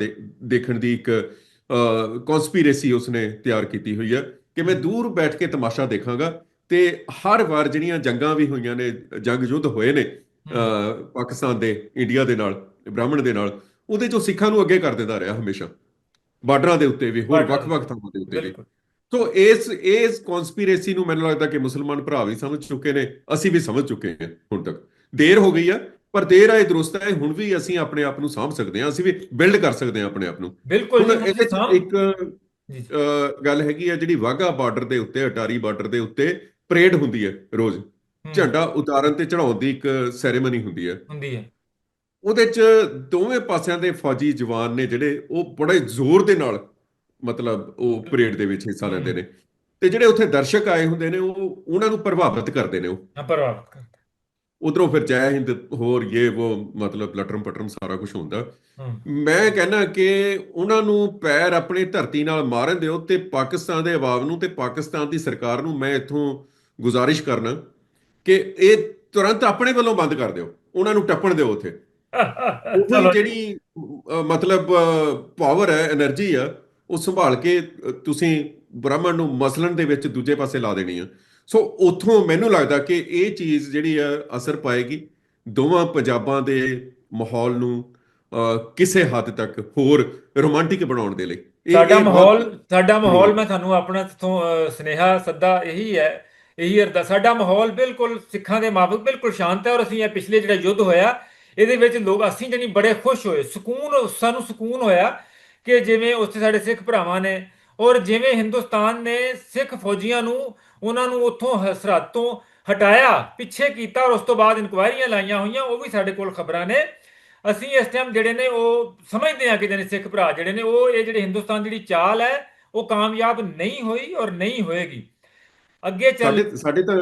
ਦੇਖਣ ਦੀ ਇੱਕ ਕਨਸਪੀਰੇਸੀ ਉਸਨੇ ਤਿਆਰ ਕੀਤੀ ਹੋਈ ਹੈ ਕਿ ਮੈਂ ਦੂਰ ਬੈਠ ਕੇ ਤਮਾਸ਼ਾ ਦੇਖਾਂਗਾ ਤੇ ਹਰ ਵਾਰ ਜਿਹੜੀਆਂ ਜੰਗਾਂ ਵੀ ਹੋਈਆਂ ਨੇ ਜੰਗ ਯੁੱਧ ਹੋਏ ਨੇ ਪਾਕਿਸਤਾਨ ਦੇ ਇੰਡੀਆ ਦੇ ਨਾਲ ਬ੍ਰਾਹਮਣ ਦੇ ਨਾਲ ਉਹਦੇ ਚੋਂ ਸਿੱਖਾਂ ਨੂੰ ਅੱਗੇ ਕਰ ਦਿੰਦਾ ਰਿਹਾ ਹਮੇਸ਼ਾ। ਬਾਰਡਰਾਂ ਦੇ ਉੱਤੇ ਵੀ ਹੋਰ ਵੱਖ-ਵੱਖ ਥਾਵਾਂ ਦੇ ਉੱਤੇ ਵੀ। ਸੋ ਇਸ ਇਸ ਕਨਸਪੀਰੇਸੀ ਨੂੰ ਮੈਨੂੰ ਲੱਗਦਾ ਕਿ ਮੁਸਲਮਾਨ ਭਰਾ ਵੀ ਸਮਝ ਚੁੱਕੇ ਨੇ ਅਸੀਂ ਵੀ ਸਮਝ ਚੁੱਕੇ ਹਾਂ ਹੁਣ ਤੱਕ। ਦੇਰ ਹੋ ਗਈ ਆ ਪਰ ਦੇਰ ਆਏ ਦਰੁਸਤ ਹੈ ਹੁਣ ਵੀ ਅਸੀਂ ਆਪਣੇ ਆਪ ਨੂੰ ਸਾਂਭ ਸਕਦੇ ਹਾਂ ਅਸੀਂ ਵੀ ਬਿਲਡ ਕਰ ਸਕਦੇ ਹਾਂ ਆਪਣੇ ਆਪ ਨੂੰ। ਬਿਲਕੁਲ ਇੱਕ ਗੱਲ ਹੈਗੀ ਆ ਜਿਹੜੀ ਵਾਹਗਾ ਬਾਰਡਰ ਦੇ ਉੱਤੇ ਅਟਾਰੀ ਬਾਰਡਰ ਦੇ ਉੱਤੇ ਪਰੇਡ ਹੁੰਦੀ ਹੈ ਰੋਜ਼। ਝੰਡਾ ਉਤਾਰਨ ਤੇ ਚੜਾਉਣ ਦੀ ਇੱਕ ਸੈਰੇਮਨੀ ਹੁੰਦੀ ਹੈ। ਹੁੰਦੀ ਹੈ। ਉਹਦੇ 'ਚ ਦੋਵੇਂ ਪਾਸਿਆਂ ਦੇ ਫੌਜੀ ਜਵਾਨ ਨੇ ਜਿਹੜੇ ਉਹ ਬੜੇ ਜ਼ੋਰ ਦੇ ਨਾਲ ਮਤਲਬ ਉਹ ਪਰੇਡ ਦੇ ਵਿੱਚ ਹਿੱਸਾ ਲੈਂਦੇ ਨੇ। ਤੇ ਜਿਹੜੇ ਉੱਥੇ ਦਰਸ਼ਕ ਆਏ ਹੁੰਦੇ ਨੇ ਉਹ ਉਹਨਾਂ ਨੂੰ ਪ੍ਰਭਾਵਿਤ ਕਰਦੇ ਨੇ ਉਹ। ਹਾਂ ਪ੍ਰਭਾਵਿਤ ਕਰਦਾ ਉਧਰੋਂ ਫਿਰ ਜੈ ਹਿੰਦ ਹੋਰ ਇਹ ਉਹ ਮਤਲਬ ਲਟਰਮ ਪਟਰਮ ਸਾਰਾ ਕੁਝ ਹੁੰਦਾ। ਮੈਂ ਕਹਿੰਦਾ ਕਿ ਉਹਨਾਂ ਨੂੰ ਪੈਰ ਆਪਣੀ ਧਰਤੀ ਨਾਲ ਮਾਰਨ ਦਿਓ ਤੇ ਪਾਕਿਸਤਾਨ ਦੇ ਆਵਾਮ ਨੂੰ ਤੇ ਪਾਕਿਸਤਾਨ ਦੀ ਸਰਕਾਰ ਨੂੰ ਮੈਂ ਇੱਥੋਂ ਗੁਜ਼ਾਰਿਸ਼ ਕਰਨਾ। ਕਿ ਇਹ ਤੁਰੰਤ ਆਪਣੇ ਵੱਲੋਂ ਬੰਦ ਕਰ ਦਿਓ ਉਹਨਾਂ ਨੂੰ ਟੱਪਣ ਦਿਓ ਉਥੇ। ਉਹ ਜਿਹੜੀ ਮਤਲਬ ਪਾਵਰ ਹੈ એનર્ਜੀ ਆ ਉਹ ਸੰਭਾਲ ਕੇ ਤੁਸੀਂ ਬ੍ਰਹਮਣ ਨੂੰ ਮਸਲਣ ਦੇ ਵਿੱਚ ਦੂਜੇ ਪਾਸੇ ਲਾ ਦੇਣੀ ਆ। ਸੋ ਉਥੋਂ ਮੈਨੂੰ ਲੱਗਦਾ ਕਿ ਇਹ ਚੀਜ਼ ਜਿਹੜੀ ਆ ਅਸਰ ਪਾਏਗੀ। ਦੋਵਾਂ ਪੰਜਾਬਾਂ ਦੇ ਮਾਹੌਲ ਨੂੰ ਕਿਸੇ ਹੱਦ ਤੱਕ ਹੋਰ ਰੋਮਾਂਟਿਕ ਬਣਾਉਣ ਦੇ ਲਈ। ਸਾਡਾ ਮਾਹੌਲ ਸਾਡਾ ਮਾਹੌਲ ਮੈਂ ਤੁਹਾਨੂੰ ਆਪਣਾ ਤੋਂ ਸਨੇਹਾ ਸੱਦਾ ਇਹੀ ਹੈ ਇਹੀ ਅਰਦਾ। ਸਾਡਾ ਮਾਹੌਲ ਬਿਲਕੁਲ ਸਿੱਖਾਂ ਦੇ ਮਾਫਕ ਬਿਲਕੁਲ ਸ਼ਾਂਤ ਹੈ ਔਰ ਅਸੀਂ ਇਹ ਪਿਛਲੇ ਜਿਹੜਾ ਯੁੱਧ ਹੋਇਆ, ਇਹਦੇ ਵਿੱਚ ਲੋਕ ਅਸੀਂ ਜਣੀ ਬੜੇ ਖੁਸ਼ ਹੋਏ। ਸਕੂਨ, ਸਾਨੂੰ ਸਕੂਨ ਹੋਇਆ ਕਿ ਜਿਵੇਂ ਉੱਥੇ ਸਾਡੇ ਸਿੱਖ ਭਰਾਵਾਂ ਨੇ ਔਰ ਜਿਵੇਂ ਹਿੰਦੁਸਤਾਨ ਨੇ ਸਿੱਖ ਫੌਜੀਆਂ ਨੂੰ ਉਹਨਾਂ ਨੂੰ ਉੱਥੋਂ ਹ- ਸਰਹੱਦ ਤੋਂ ਹਟਾਇਆ, ਪਿੱਛੇ ਕੀਤਾ ਔਰ ਉਸ ਤੋਂ ਬਾਅਦ ਇਨਕੁਆਇਰੀਆਂ ਲਾਈਆਂ ਹੋਈਆਂ, ਉਹ ਵੀ ਸਾਡੇ ਕੋਲ ਖਬਰਾਂ ਨੇ। ਅਸੀਂ ਇਸ ਟਾਈਮ ਜਿਹੜੇ ਨੇ ਉਹ ਸਮਝਦੇ ਹਾਂ ਕਿ ਜਿਹੜੇ ਸਿੱਖ ਭਰਾ ਜਿਹੜੇ ਨੇ, ਉਹ ਇਹ ਜਿਹੜੇ ਹਿੰਦੁਸਤਾਨ ਦੀ ਜਿਹੜੀ ਚਾਲ ਹੈ, ਉਹ ਕਾਮਯਾਬ ਨਹੀਂ ਹੋਈ ਔਰ ਨਹੀਂ ਹੋਏਗੀ। ਅੱਗੇ ਚੱਲ ਸਾਡੇ ਸਾਡੇ ਤਾਂ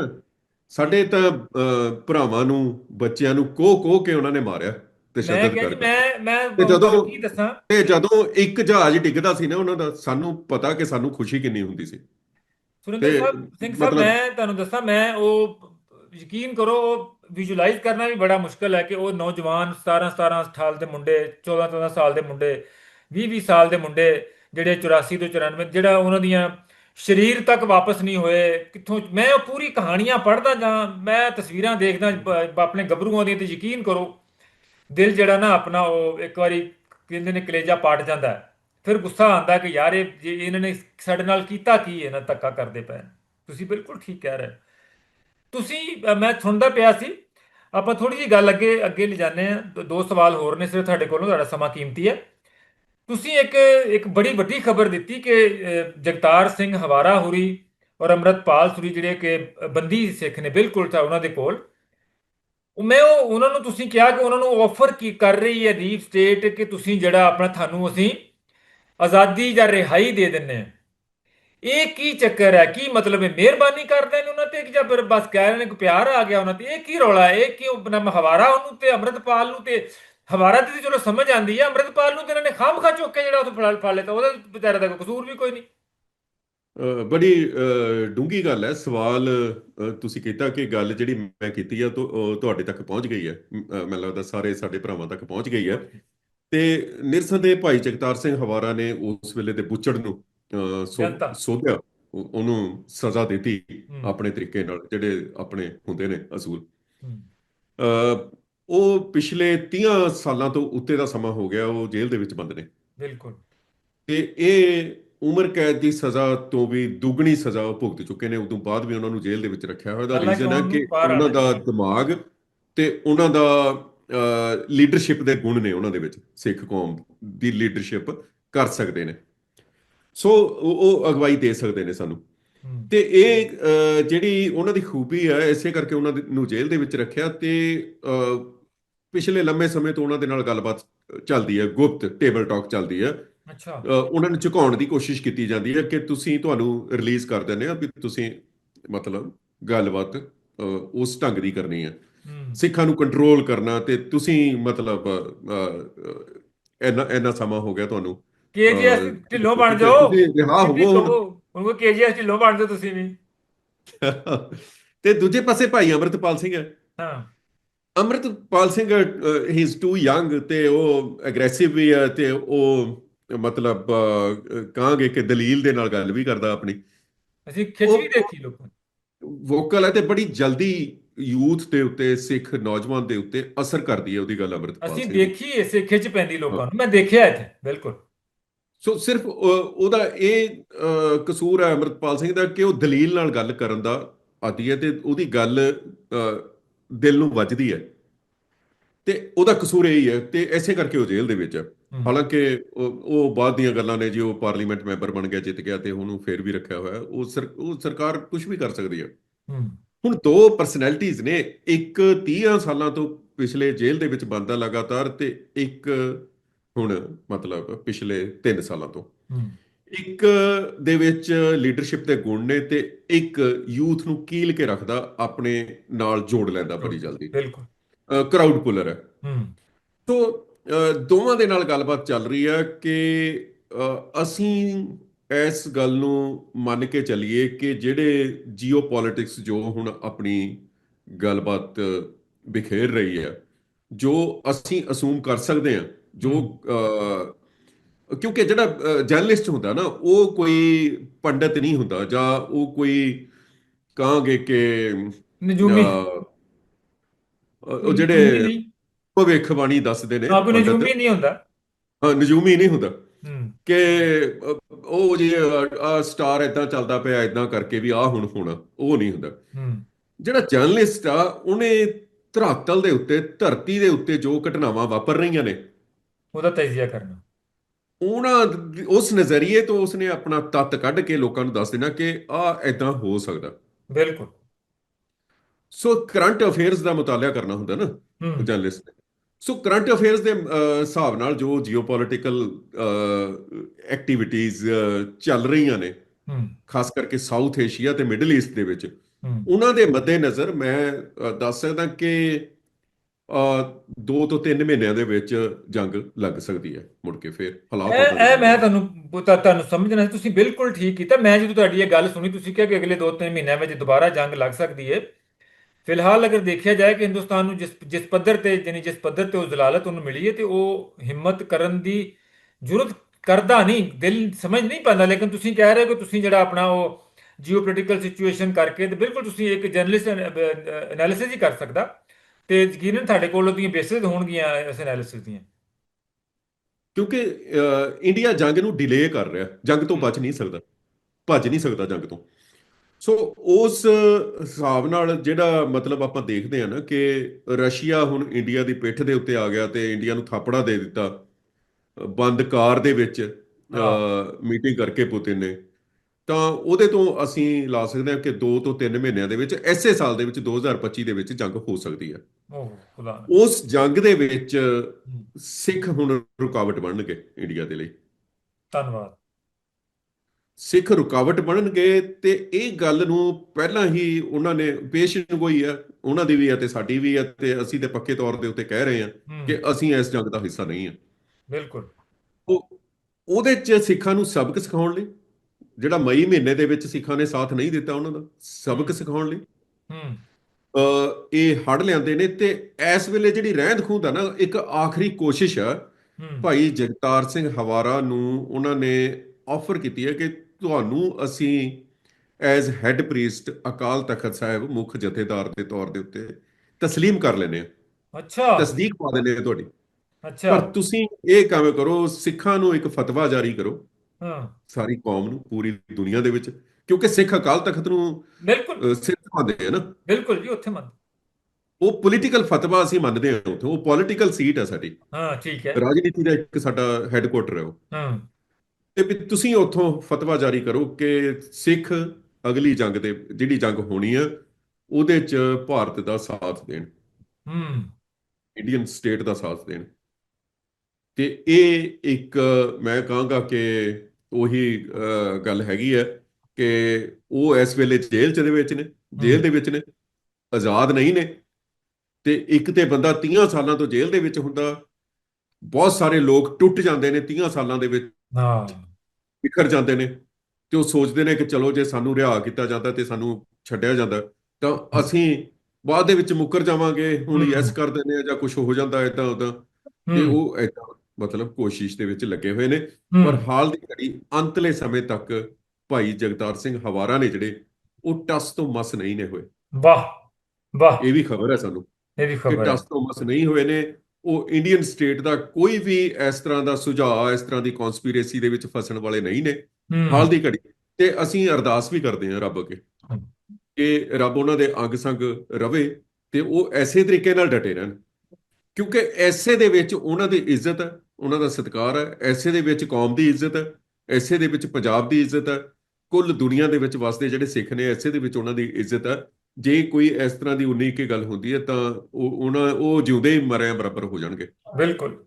ਸਾਡੇ ਤਾਂ ਭਰਾਵਾਂ ਨੂੰ ਬੱਚਿਆਂ ਨੂੰ ਕੋਹ ਕੋਹ ਕੇ ਉਹਨਾਂ ਨੇ ਮਾਰਿਆ ਮੈਂ ਤਸ਼ੱਦਦ ਕਿਹਾ ਜੀ ਕਰਕੇ ਮੈਂ ਮੈਂ ਤੇ ਜਦੋਂ- ਤੁਹਾਨੂੰ ਕੀ ਦੱਸਾਂ। ਤੇ ਜਦੋਂ ਇੱਕ ਜਹਾਜ਼ ਡਿੱਗਦਾ ਸੀ ਨਾ ਉਹਨਾਂ ਦਾ ਸਾਨੂੰ ਪਤਾ ਕਿ ਸਾਨੂੰ ਖੁਸ਼ੀ ਕਿੰਨੀ ਹੁੰਦੀ ਸੀ। ਸੁਰਿੰਦਰ ਤੇ ਸਾਹਿਬ ਸਿੰਘ ਸਾਹਿਬ ਮਤਲਬ- ਮੈਂ ਤੁਹਾਨੂੰ ਦੱਸਾਂ ਮੈਂ ਉਹ ਯਕੀਨ ਕਰੋ ਉਹ ਵਿਜ਼ੂਅਲਾਈਜ਼ ਕਰਨਾ ਵੀ ਬੜਾ ਮੁਸ਼ਕਲ ਹੈ ਕਿ ਉਹ ਨੌਜਵਾਨ 17 17 ਸਾਲ ਦੇ ਮੁੰਡੇ 14 14 ਸਾਲ ਦੇ ਮੁੰਡੇ 20 20 ਸਾਲ ਦੇ ਮੁੰਡੇ ਜਿਹੜੇ 84 ਤੋਂ 94 ਜਿਹੜਾ ਉਹਨਾਂ ਦੀਆਂ ਸਰੀਰ ਤੱਕ ਵਾਪਸ ਨਹੀਂ ਹੋਏ ਕਿੱਥੋਂ ਮੈਂ ਉਹ ਪੂਰੀ ਕਹਾਣੀਆਂ ਪੜ੍ਹਦਾ ਜਾਂ ਮੈਂ ਤਸਵੀਰਾਂ ਦੇਖਦਾ ਬ- ਆਪਣੇ ਗੱਭਰੂਆਂ ਦੀਆਂ ਤੇ ਯਕੀਨ ਕਰੋ ਦਿਲ ਜਿਹੜਾ ਨਾ ਆਪਣਾ ਉਹ ਇੱਕ ਵਾਰੀ ਕਹਿੰਦੇ ਨੇ ਕਲੇਜਾ ਪਾਟ ਜਾਂਦਾ ਹੈ। ਫਿਰ ਗੁੱਸਾ ਆਉਂਦਾ ਕਿ ਯਾਰ ਇਹ ਜੇ ਇਹਨਾਂ ਨੇ ਸਾਡੇ ਨਾਲ ਕੀਤਾ ਕੀ ਇਹਨਾਂ ਧੱਕਾ ਕਰਦੇ ਪਏ ਨੇ। ਤੁਸੀਂ ਬਿਲਕੁਲ ਠੀਕ ਕਹਿ ਰਹੇ ਹੋ ਤੁਸੀਂ ਅ, ਮੈਂ ਸੁਣਦਾ ਪਿਆ ਸੀ ਆਪਾਂ ਥੋੜੀ ਜੀ ਗੱਲ ਅੱਗੇ ਅੱਗੇ ਲਿਜਾਨੇ ਆ ਦੋ- ਦੋ ਸਵਾਲ ਹੋਰ ਨੇ ਸਿਰਫ ਤੁਹਾਡੇ ਕੋਲੋਂ ਤੁਹਾਡਾ ਸਮਾਂ ਕੀਮਤੀ ਹੈ ਤੁਸੀਂ ਇੱਕ ਇੱਕ ਬੜੀ ਵੱਡੀ ਖਬਰ ਦਿੱਤੀ ਕਿ ਜਗਤਾਰ ਸਿੰਘ ਹਵਾਰਾ ਹੁਰੀ ਔਰ ਅੰਮ੍ਰਿਤਪਾਲ ਸੁਰੀ ਜਿਹੜੇ ਕਿ ਬੰਦੀ ਸਿੱਖ ਨੇ, ਬਿਲਕੁਲ ਤਾਂ ਉਹਨਾਂ ਦੇ ਕੋਲ। ਮੈਂ ਉਹ, ਉਹਨਾਂ ਨੂੰ ਤੁਸੀਂ ਕਿਹਾ ਕਿ ਉਹਨਾਂ ਨੂੰ ਆਫਰ ਕੀ ਕਰ ਰਹੀ ਹੈ ਡੀਪ ਸਟੇਟ ਕਿ ਤੁਸੀਂ ਜਿਹੜਾ ਆਪਣਾ ਤੁਹਾਨੂੰ ਅਸੀਂ ਆਜ਼ਾਦੀ ਜਾਂ ਰਿਹਾਈ ਦੇ ਦਿੰਨੇ ਆ ਇਹ ਕੀ ਚੱਕਰ ਹੈ? ਕੀ ਮਤਲਬ ਹੈ? ਮਿਹਰਬਾਨੀ ਕਰਦੇ ਨੇ ਉਹਨਾਂ ਤੇ ਕਿ ਜਾਂ ਫਿਰ ਬਸ ਕਹਿ ਰਹੇ ਨੇ ਕਿ ਪਿਆਰ ਆ ਗਿਆ ਉਹਨਾਂ ਤੇ? ਇਹ ਕੀ ਰੌਲਾ ਹੈ? ਇਹ ਕਿਉਂ ਬਨਾ ਹਵਾਰਾ ਉਹਨੂੰ ਤੇ ਅੰਮ੍ਰਿਤਪਾਲ ਨੂੰ ਤੇ ਹਵਾਰਾ ਦੀ ਤਾਂ ਚਲੋ ਸਮਝ ਆਂਦੀ ਹੈ ਅੰਮ੍ਰਿਤਪਾਲ ਨੂੰ ਤੇ ਇਹਨਾਂ ਨੇ ਖਾਮਖਾ ਚੁੱਕ ਕੇ ਜਿਹੜਾ ਉੱਥੇ ਫੜ ਫੜ ਲਿਆ ਉਹਦਾ ਵਿਚਾਰੇ ਦਾ ਕੋਈ ਕਸੂਰ ਵੀ ਕੋਈ ਨਹੀਂ ਬੜੀ ਡੂੰਗੀ ਗੱਲ ਹੈ ਸਵਾਲ ਤੁਸੀਂ ਕੀਤਾ ਕਿ ਗੱਲ ਜਿਹੜੀ ਮੈਂ ਕੀਤੀ ਆ ਤੁਹਾਡੇ ਤੱਕ ਪਹੁੰਚ ਗਈ ਹੈ ਮੈਨੂੰ ਲੱਗਦਾ ਸਾਰੇ ਸਾਡੇ ਭਰਾਵਾਂ ਤੱਕ ਪਹੁੰਚ ਗਈ ਹੈ ਤੇ ਨਿਰਸੰਦੇਹ ਭਾਈ ਜਗਤਾਰ ਸਿੰਘ ਹਵਾਰਾ ਨੇ ਉਸ ਵੇਲੇ ਦੇ ਬੁੱਚੜ ਨੂੰ। ਸੋਧਿਆ ਉਹ- ਉਹਨੂੰ ਸਜ਼ਾ ਦਿੱਤੀ। ਆਪਣੇ ਤਰੀਕੇ ਨਾਲ ਜਿਹੜੇ ਆਪਣੇ ਹੁੰਦੇ ਨੇ ਅਸੂਲ। ਅ, ਉਹ ਪਿਛਲੇ 30 ਸਾਲਾਂ ਤੋਂ ਉੱਤੇ ਦਾ ਸਮਾਂ ਹੋ ਗਿਆ ਉਹ ਜੇਲ੍ਹ ਦੇ ਵਿੱਚ ਬੰਦ ਨੇ। ਬਿਲਕੁਲ। ਤੇ ਇਹ ਉਮਰ ਕੈਦ ਦੀ ਸਜ਼ਾ ਤੋਂ ਵੀ ਦੁੱਗਣੀ ਸਜ਼ਾ ਉਹ ਭੁਗਤ ਚੁੱਕੇ ਨੇ ਉਦੋਂ ਬਾਅਦ ਵੀ ਉਹਨਾਂ ਨੂੰ ਜੇਲ੍ਹ ਦੇ ਵਿੱਚ ਰੱਖਿਆ ਹੋਇਆ। ਦਾ ਰੀਜ਼ਨ ਹੈ ਕਿ ਉਹਨਾਂ ਦਾ। ਦਿਮਾਗ ਤੇ ਉਹਨਾਂ ਦਾ ਲੀਡਰਸ਼ਿਪ ਦੇ ਗੁਣ ਨੇ ਉਹਨਾਂ ਦੇ ਵਿੱਚ ਸਿੱਖ ਕੌਮ ਦੀ ਲੀਡਰਸ਼ਿਪ ਕਰ ਸਕਦੇ ਨੇ। ਸੋ ਉਹ ਅਗਵਾਈ ਦੇ ਸਕਦੇ ਨੇ ਸਾਨੂੰ। ਤੇ ਇਹ ਜਿਹੜੀ ਉਹਨਾਂ ਦੀ ਖੂਬੀ ਹੈ ਇਸੇ ਕਰਕੇ ਉਹਨਾਂ ਨੂੰ ਜੇਲ੍ਹ ਦੇ ਵਿੱਚ ਰੱਖਿਆ ਤੇ ਪਿਛਲੇ ਲੰਮੇ ਸਮੇਂ ਤੋਂ ਉਹਨਾਂ ਦੇ ਨਾਲ ਗੱਲਬਾਤ ਚੱਲਦੀ ਹੈ ਗੁਪਤ ਟੇਬਲ ਟਾਕ ਚੱਲਦੀ ਹੈ। ਅੱਛਾ। ਉਹਨਾਂ ਨੂੰ ਝੁਕਾਉਣ ਦੀ ਕੋਸ਼ਿਸ਼ ਕੀਤੀ ਜਾਂਦੀ ਹੈ ਕਿ ਤੁਸੀਂ ਤੁਹਾਨੂੰ ਰਿਲੀਜ਼ ਕਰ ਦਿੰਦੇ ਆ ਵੀ ਤੁਸੀਂ ਮਤਲਬ ਗੱਲਬਾਤ ਉਸ ਢੰਗ ਦੀ ਕਰਨੀ ਹੈ। ਸਿੱਖਾਂ ਨੂੰ ਕੰਟਰੋਲ ਕਰਨਾ ਤੇ ਤੁਸੀਂ ਮਤਲਬ ਇੰਨਾ ਇੰਨਾ ਸਮਾਂ ਹੋ ਗਿਆ ਤੁਹਾਨੂੰ। ਕੇਜੀਐਸ ਢਿੱਲੋਂ ਬਣ ਜਾਓ। ਰਿਹਾ ਹੋਵੋ ਉਹਨੂੰ ਕੇਜੀਐਸ ਢਿੱਲੋਂ ਬਣ ਜਾਓ ਤੁਸੀਂ ਵੀ। ਤੇ ਦੂਜੇ ਪਾਸੇ ਭਾਈ ਅਮਰਤਪਾਲ ਸਿੰਘ ਹੈ। ਹਾਂ। Amritpal Singh he is too young ਤੇ ਉਹ ਐਗਰੈਸਿਵ ਵੀ ਹੈ ਤੇ ਉਹ ਮਤਲਬ ਕਹਾਂਗੇ ਕਿ ਦਲੀਲ ਦੇ ਨਾਲ ਗੱਲ ਵੀ ਕਰਦਾ ਆਪਣੀ ਅਸੀਂ ਖਿੱਚ ਵੀ ਦੇਖੀ ਲੋਕਾਂ। ਵੋਕਲ ਹੈ ਤੇ ਬੜੀ ਜਲਦੀ ਯੂਥ ਦੇ ਉੱਤੇ ਸਿੱਖ ਨੌਜਵਾਨ ਦੇ ਉੱਤੇ ਅਸਰ ਕਰਦੀ ਹੈ ਉਹਦੀ ਗੱਲ ਅਮਰਤਪਾਲ ਅਸੀਂ ਸਿੰਘ ਦੀ। ਦੇਖੀ ਇਸੇ ਖਿੱਚ ਪੈਂਦੀ ਲੋਕਾਂ ਨੂੰ ਮੈਂ ਦੇਖਿਆ ਇੱਥੇ ਬਿਲਕੁਲ ਸੋ ਸਿਰਫ ਉਹਦਾ ਇਹ ਕਸੂਰ ਹੈ ਅਮਰਤਪਾਲ ਸਿੰਘ ਦਾ ਕਿ ਉਹ ਦਲੀਲ ਨਾਲ ਗੱਲ ਕਰਨ ਦਾ ਆਦੀ ਹੈ ਤੇ ਉਹਦੀ ਗੱਲ ਦਿਲ ਨੂੰ ਵੱਜਦੀ ਹੈ। ਤੇ ਉਹਦਾ ਕਸੂਰ ਇਹ ਹੀ ਤੇ ਐਸੇ ਕਰਕੇ ਉਹ ਜੇਲ੍ਹ ਦੇ ਵਿੱਚ ਹੈ। ਹਾਲਾਂਕਿ ਉਹ ਉਹ ਬਾਅਦ ਦੀਆਂ ਗੱਲਾਂ ਨੇ ਜੀ ਉਹ ਪਾਰਲੀਮੈਂਟ ਮੈਂਬਰ ਬਣ ਗਿਆ ਜਿੱਤ ਗਿਆ ਤੇ ਉਹਨੂੰ ਫੇਰ ਵੀ ਰੱਖਿਆ ਹੋਇਆ। ਉਹ ਸਰ ਉਹ ਸਰਕਾਰ ਕੁਝ ਵੀ ਕਰ ਸਕਦੀ ਹੈ। ਹੁਣ ਦੋ ਪਰਸਨੈਲਿਟੀਆਂ ਨੇ ਇੱਕ 30 ਸਾਲਾਂ ਤੋਂ ਪਿਛਲੇ ਜੇਲ੍ਹ ਦੇ ਵਿੱਚ ਬੰਦ ਲਗਾਤਾਰ ਤੇ ਇੱਕ ਹੁਣ ਮਤਲਬ ਪਿਛਲੇ 3 ਸਾਲਾਂ ਤੋਂ। ਹੂੰ। ਇੱਕ ਦੇ ਵਿੱਚ ਲੀਡਰਸ਼ਿਪ ਦੇ ਗੁਣ ਨੇ ਤੇ ਇੱਕ ਯੂਥ ਨੂੰ ਕੀਲ ਕੇ ਰੱਖਦਾ ਆਪਣੇ ਨਾਲ ਜੋੜ ਲੈਂਦਾ ਬੜੀ ਜਲਦੀ। ਬਿਲਕੁਲ। ਕਰਾਊਡ ਪੁਲਰ ਹੈ। ਹੂੰ। ਸੋ ਅ, ਦੋਵਾਂ ਦੇ ਨਾਲ ਗੱਲਬਾਤ ਚੱਲ ਰਹੀ ਹੈ ਕਿ ਅਸੀਂ ਇਸ ਗੱਲ ਨੂੰ ਮੰਨ ਕੇ ਚੱਲੀਏ ਕਿ ਜਿਹੜੇ ਜੀਓਪੋਲਿਟਿਕਸ ਜੋ ਹੁਣ ਆਪਣੀ ਗੱਲਬਾਤ ਬਿਖੇਰ ਰਹੀ ਹੈ ਜੋ ਅਸੀਂ ਅਸੂਮ ਕਰ ਸਕਦੇ ਹਾਂ ਜੋ ਕਿਉਂਕਿ ਜਿਹੜਾ ਜਰਨਲਿਸਟ ਹੁੰਦਾ ਨਾ ਉਹ ਕੋਈ ਪੰਡਤ ਨਹੀਂ ਹੁੰਦਾ ਜਾਂ ਉਹ ਕੋਈ ਕਹਾਂਗੇ ਕਿ ਨਜੂਮੀ ਉਹ ਜਿਹੜੇ ਭਵਿੱਖਬਾਣੀ ਦੱਸਦੇ ਨੇ ਪੰਡਤ। ਨਜੂਮੀ ਨਹੀਂ ਹੁੰਦਾ। ਹਾਂ ਨਜੂਮੀ ਨਹੀਂ ਹੁੰਦਾ। ਕਿ ਉਹ ਜੇ ਆ ਸਟਾਰ ਇਦਾਂ ਚੱਲਦਾ ਪਿਆ ਇਦਾਂ ਕਰਕੇ ਵੀ ਆ ਹੁਣ ਹੋਣਾ ਉਹ ਨਹੀਂ ਹੁੰਦਾ। ਜਿਹੜਾ ਜਰਨਲਿਸਟ ਆ ਉਹਨੇ ਧਰਾਤਲ ਦੇ ਉੱਤੇ ਧਰਤੀ ਦੇ ਉੱਤੇ ਜੋ ਘਟਨਾਵਾਂ ਵਾਪਰ ਰਹੀਆਂ ਨੇ ਉਹਦਾ ਤਜਜ਼ੀਆ ਕਰਨਾ। ਉਹਨਾਂ ਉਸ ਨਜ਼ਰੀਏ ਤੋਂ ਉਸਨੇ ਆਪਣਾ ਤੱਤ ਕੱਢ ਕੇ ਲੋਕਾਂ ਨੂੰ ਦੱਸ ਦੇਣਾ ਕਿ ਆ ਇਦਾਂ ਹੋ ਸਕਦਾ। ਬਿਲਕੁਲ। ਸੋ ਕਰੰਟ ਅਫੇਅਰਸ ਦਾ ਮੁਤਾਲਿਆ ਕਰਨਾ ਹੁੰਦਾ ਨਾ ਜਰਨਲਿਸਟ ਨੇ। ਸੋ ਕਰੰਟ ਅਫੇਅਰਸ ਦੇ ਹਿਸਾਬ ਨਾਲ ਜੋ ਜੀਓਪੋਲਿਟੀਕਲ ਐਕਟੀਵਿਟੀਆਂ ਚੱਲ ਰਹੀਆਂ ਨੇ ਖਾਸ ਕਰਕੇ ਸਾਊਥ ਏਸ਼ੀਆ ਤੇ ਮਿਡਲ ਈਸਟ ਦੇ ਵਿੱਚ ਉਹਨਾਂ ਦੇ ਮੱਦੇਨਜ਼ਰ ਮੈਂ ਅਹ, ਦੱਸ ਸਕਦਾ ਕਿ ਦੋ ਤੋਂ ਤਿੰਨ ਮਹੀਨਿਆਂ ਦੇ ਵਿੱਚ ਜੰਗ ਲੱਗ ਸਕਦੀ ਹੈ ਮੁੜ ਕੇ ਫੇਰ ਹਾਲਾਤ ਇਹ। ਮੈਂ ਤੁਹਾਨੂੰ ਪੁੱਤਾ ਤੁਹਾਨੂੰ ਸਮਝਣਾ ਤੁਸੀਂ ਬਿਲਕੁਲ ਠੀਕ ਕੀਤਾ। ਮੈਂ ਜਦੋਂ ਤੁਹਾਡੀ ਇਹ ਗੱਲ ਸੁਣੀ ਤੁਸੀਂ ਕਿਹਾ ਕਿ ਅਗਲੇ 2-3 ਮਹੀਨਿਆਂ ਵਿੱਚ ਦੁਬਾਰਾ ਜੰਗ ਲੱਗ ਸਕਦੀ ਹੈ। ਫਿਲਹਾਲ ਅਗਰ ਦੇਖਿਆ ਜਾਏ ਕਿ ਹਿੰਦੁਸਤਾਨ ਨੂੰ ਜਿਸ ਜਿਸ ਪੱਧਰ ਤੇ ਜਾਨੀ ਜਿਸ ਪੱਧਰ ਤੇ ਉਹ ਜ਼ਲਾਲਤ ਉਹਨੂੰ ਮਿਲੀ ਹੈ ਤੇ ਉਹ ਹਿੰਮਤ ਕਰਨ ਦੀ ਜ਼ਰੂਰਤ ਕਰਦਾ ਨਹੀਂ ਦਿਲ ਸਮਝ ਨਹੀਂ ਪਾਉਂਦਾ ਲੇਕਿਨ ਤੁਸੀਂ ਕਹਿ ਰਹੇ ਹੋ ਕਿ ਤੁਸੀਂ ਜਿਹੜਾ ਆਪਣਾ ਉਹ ਜੀਓਪੋਲਿਟੀਕਲ ਸਿਚੁਏਸ਼ਨ ਕਰਕੇ ਤੇ ਬਿਲਕੁਲ ਤੁਸੀਂ ਇੱਕ ਜਰਨਲਿਸਟ ਐਨਾਲਿਸਿਸ ਹੀ ਕਰ ਸਕਦਾ। ਤੇ ਯਕੀਨਨ ਤੁਹਾਡੇ ਕੋਲ ਉਹਦੀਆਂ ਬੇਸਿਸ ਹੋਣਗੀਆਂ ਇਸ ਐਨਾਲਿਸਿਸ ਦੀਆਂ? ਕਿਉਂਕਿ ਇੰਡੀਆ ਜੰਗ ਨੂੰ ਡਿਲੇ ਕਰ ਰਿਹਾ। ਜੰਗ ਤੋਂ ਬਚ ਨਹੀਂ ਸਕਦਾ। ਭੱਜ ਨਹੀਂ ਸਕਦਾ ਜੰਗ ਤੋਂ। ਸੋ ਉਸ ਹਿਸਾਬ ਨਾਲ ਜਿਹੜਾ ਮਤਲਬ ਆਪਾਂ ਦੇਖਦੇ ਆ ਨਾ ਕਿ ਰਸ਼ੀਆ ਹੁਣ ਇੰਡੀਆ ਦੀ ਪਿੱਠ ਦੇ ਉੱਤੇ ਆ ਗਿਆ ਤੇ ਇੰਡੀਆ ਨੂੰ ਥਾਪੜਾ ਦੇ ਦਿੱਤਾ। ਬੰਦ ਕਾਰ ਦੇ ਵਿੱਚ ਮੀਟਿੰਗ ਕਰਕੇ ਪੁਤਿਨ ਨੇ। ਤਾਂ ਉਹਦੇ ਤੋਂ ਅਸੀਂ ਲਾ ਸਕਦੇ ਹਾਂ ਕਿ 2 ਤੋਂ 3 ਮਹੀਨਿਆਂ ਦੇ ਵਿੱਚ ਐਸੇ ਸਾਲ ਦੇ ਵਿੱਚ 2025 ਦੇ ਵਿੱਚ ਜੰਗ ਹੋ ਸਕਦੀ ਹੈ। ਉਸ ਜੰਗ ਦੇ ਵਿੱਚ ਸਿੱਖ ਹੁਣ ਰੁਕਾਵਟ ਬਣਨਗੇ ਇੰਡੀਆ ਦੇ ਲਈ। ਧੰਨਵਾਦ। ਸਿੱਖ ਰੁਕਾਵਟ ਬਣਨਗੇ ਤੇ ਇਹ ਗੱਲ ਨੂੰ ਪਹਿਲਾਂ ਹੀ ਉਹਨਾਂ ਨੇ ਪੇਸ਼ਨਗੋਈ ਹੈ ਉਹਨਾਂ ਦੀ ਵੀ ਹੈ ਤੇ ਸਾਡੀ ਵੀ ਹੈ ਤੇ ਅਸੀਂ ਤੇ ਪੱਕੇ ਤੌਰ ਦੇ ਉੱਤੇ ਕਹਿ ਰਹੇ ਹਾਂ। ਕਿ ਅਸੀਂ ਇਸ ਜੰਗ ਦਾ ਹਿੱਸਾ ਨਹੀਂ ਹਾਂ। ਬਿਲਕੁਲ। ਉਹ ਉਹਦੇ 'ਚ ਸਿੱਖਾਂ ਨੂੰ ਸਬਕ ਸਿਖਾਉਣ ਲਈ ਜਿਹੜਾ ਮਈ ਮਹੀਨੇ ਦੇ ਵਿੱਚ ਸਿੱਖਾਂ ਨੇ ਸਾਥ ਨਹੀਂ ਦਿੱਤਾ ਉਹਨਾਂ ਦਾ ਸਬਕ ਸਿਖਾਉਣ ਲਈ ਹੂੰ ਅ, ਇਹ ਹੜ ਲਿਆਂਦੇ ਨੇ ਤੇ ਇਸ ਵੇਲੇ ਜਿਹੜੀ ਰਹਿੰਦ ਖੂੰਹਦ ਆ ਨਾ ਇੱਕ ਆਖਰੀ ਕੋਸ਼ਿਸ਼ ਆ ਹੂੰ ਭਾਈ ਜਗਤਾਰ ਸਿੰਘ ਹਵਾਰਾ ਨੂੰ ਉਹਨਾਂ ਨੇ ਆਫਰ ਕੀਤੀ ਹੈ ਕਿ ਤੁਹਾਨੂੰ ਅਸੀਂ as head priest Akal Takht Sahib ਮੁੱਖ ਜਥੇਦਾਰ ਦੇ ਤੌਰ ਦੇ ਉੱਤੇ تسلیم ਕਰ ਲੈਨੇ ਆ ਅੱਛਾ ਤਸਦੀਕ ਪਾ ਦਿੰਦੇ ਆ ਤੁਹਾਡੀ ਅੱਛਾ ਪਰ ਤੁਸੀਂ ਇਹ ਕੰਮ ਕਰੋ ਸਿੱਖਾਂ ਨੂੰ ਇੱਕ ਫਤਵਾ ਜਾਰੀ ਕਰੋ ਹਾਂ। ਸਾਰੀ ਕੌਮ ਨੂੰ ਪੂਰੀ ਦੁਨੀਆ ਦੇ ਵਿੱਚ ਕਿਉਂਕਿ ਸਿੱਖ ਅਕਾਲ ਤਖਤ ਨੂੰ ਬਿਲਕੁਲ। ਸਿੱਖ ਮੰਨਦੇ ਆ ਨਾ। ਬਿਲਕੁਲ ਜੀ ਉੱਥੇ ਮੰਨ ਉਹ ਪੋਲੀਟੀਕਲ ਫਤਵਾ ਅਸੀਂ ਮੰਨਦੇ ਹਾਂ ਉੱਥੇ ਉਹ ਪੋਲੀਟੀਕਲ ਸੀਟ ਹੈ ਸਾਡੀ। ਹਾਂ ਠੀਕ ਹੈ। ਰਾਜਨੀਤੀ ਦਾ ਇੱਕ ਸਾਡਾ ਹੈੱਡਕੁਆਟਰ ਹੈ ਉਹ। ਹਾਂ। ਤੇ ਵੀ ਤੁਸੀਂ ਉੱਥੋਂ ਫਤਵਾ ਜਾਰੀ ਕਰੋ ਕਿ ਸਿੱਖ ਅਗਲੀ ਜੰਗ ਦੇ ਜਿਹੜੀ ਜੰਗ ਹੋਣੀ ਆ ਉਹਦੇ 'ਚ ਭਾਰਤ ਦਾ ਸਾਥ ਦੇਣ। ਹੂੰ। ਇੰਡੀਅਨ ਸਟੇਟ ਦਾ ਸਾਥ ਦੇਣ। ਤੇ ਇਹ ਇੱਕ ਮੈਂ ਕਹਾਂਗਾ ਕਿ ਉਹੀ ਗੱਲ ਹੈਗੀ ਹੈ ਕਿ ਉਹ ਇਸ ਵੇਲੇ ਜੇਲ੍ਹ 'ਚ ਦੇ ਵਿੱਚ ਨੇ ਜੇਲ੍ਹ ਦੇ ਵਿੱਚ ਨੇ ਆਜ਼ਾਦ ਨਹੀਂ ਨੇ ਤੇ ਇੱਕ ਤੇ ਬੰਦਾ 30 ਸਾਲਾਂ ਤੋਂ ਜੇਲ੍ਹ ਦੇ ਵਿੱਚ ਹੁੰਦਾ ਬਹੁਤ ਸਾਰੇ ਲੋਕ ਟੁੱਟ ਜਾਂਦੇ ਨੇ 30 ਸਾਲਾਂ ਦੇ ਵਿੱਚ। ਹਾਂ। ਵਿਖਰ ਜਾਂਦੇ ਨੇ ਤੇ ਉਹ ਸੋਚਦੇ ਨੇ ਕਿ ਚਲੋ ਜੇ ਸਾਨੂੰ ਰਿਹਾ ਕੀਤਾ ਜਾਂਦਾ ਤੇ ਸਾਨੂੰ ਛੱਡਿਆ ਜਾਂਦਾ ਤਾਂ ਅਸੀਂ ਬਾਅਦ ਦੇ ਵਿੱਚ ਮੁੱਕਰ ਜਾਵਾਂਗੇ ਹੁਣ। ਯੈਸ ਕਰ ਦਿੰਦੇ ਆ ਜਾਂ ਕੁਝ ਹੋ ਜਾਂਦਾ ਇਦਾਂ ਉਦਾਂ ਤੇ ਹੂੰ। ਉਹ ਏਦਾਂ ਮਤਲਬ ਕੋਸ਼ਿਸ਼ ਦੇ ਵਿੱਚ ਲੱਗੇ ਹੋਏ ਨੇ। ਪਰ ਹਾਲ ਦੀ ਘੜੀ ਅੰਤਲੇ ਸਮੇਂ ਤੱਕ ਭਾਈ ਜਗਤਾਰ ਸਿੰਘ ਹਵਾਰਾ ਨੇ ਜਿਹੜੇ ਉਹ ਟਸ ਤੋਂ ਮਸ ਨਹੀਂ ਨੇ ਹੋਏ। ਵਾਹ ਵਾਹ। ਇਹ ਵੀ ਖਬਰ ਹੈ ਸਾਨੂੰ ਇਹ ਵੀ ਕਿ ਖਬਰ ਹੈ। ਟਸ ਤੋਂ ਮਸ ਨਹੀਂ ਹੋਏ ਨੇ। ਉਹ ਇੰਡੀਅਨ ਸਟੇਟ ਦਾ ਕੋਈ ਵੀ ਇਸ ਤਰ੍ਹਾਂ ਦਾ ਸੁਝਾਅ ਇਸ ਤਰ੍ਹਾਂ ਦੀ ਕਨਸਪੀਰੇਸੀ ਦੇ ਵਿੱਚ ਫਸਣ ਵਾਲੇ ਨਹੀਂ ਨੇ। ਹਾਲ ਦੀ ਘੜੀ ਤੇ ਅਸੀਂ ਅਰਦਾਸ ਵੀ ਕਰਦੇ ਹਾਂ ਰੱਬ ਅੱਗੇ। ਕਿ ਰੱਬ ਉਹਨਾਂ ਦੇ ਅੰਗ ਸੰਗ ਰਵੇ ਤੇ ਉਹ ਐਸੇ ਤਰੀਕੇ ਨਾਲ ਡਟੇ ਰਹਿਣ। ਕਿਉਂਕਿ ਐਸੇ ਦੇ ਵਿੱਚ ਉਹਨਾਂ ਦੀ ਇੱਜ਼ਤ ਹੈ ਉਹਨਾਂ ਦਾ ਸਤਿਕਾਰ ਹੈ, ਐਸੇ ਦੇ ਵਿੱਚ ਕੌਮ ਦੀ ਇੱਜ਼ਤ ਹੈ, ਐਸੇ ਦੇ ਵਿੱਚ ਪੰਜਾਬ ਦੀ ਇੱਜ਼ਤ ਹੈ, ਕੁੱਲ ਦੁਨੀਆ ਦੇ ਵਿੱਚ ਵਸਦੇ ਜਿਹੜੇ ਸਿੱਖ ਨੇ, ਐਸੇ ਦੇ ਵਿੱਚ ਉਹਨਾਂ ਦੀ ਇੱਜ਼ਤ ਹੈ। ਜੇ ਕੋਈ ਇਸ ਤਰ੍ਹਾਂ ਦੀ ਉਨੀ ਕੀ ਗੱਲ ਹੁੰਦੀ ਹੈ ਤਾਂ ਉਹ, ਉਹਨਾਂ, ਉਹ ਜਿਉਂਦੇ ਹੀ ਮਰਿਆਂ ਬਰਾਬਰ ਹੋ ਜਾਣਗੇ। ਬਿਲਕੁਲ।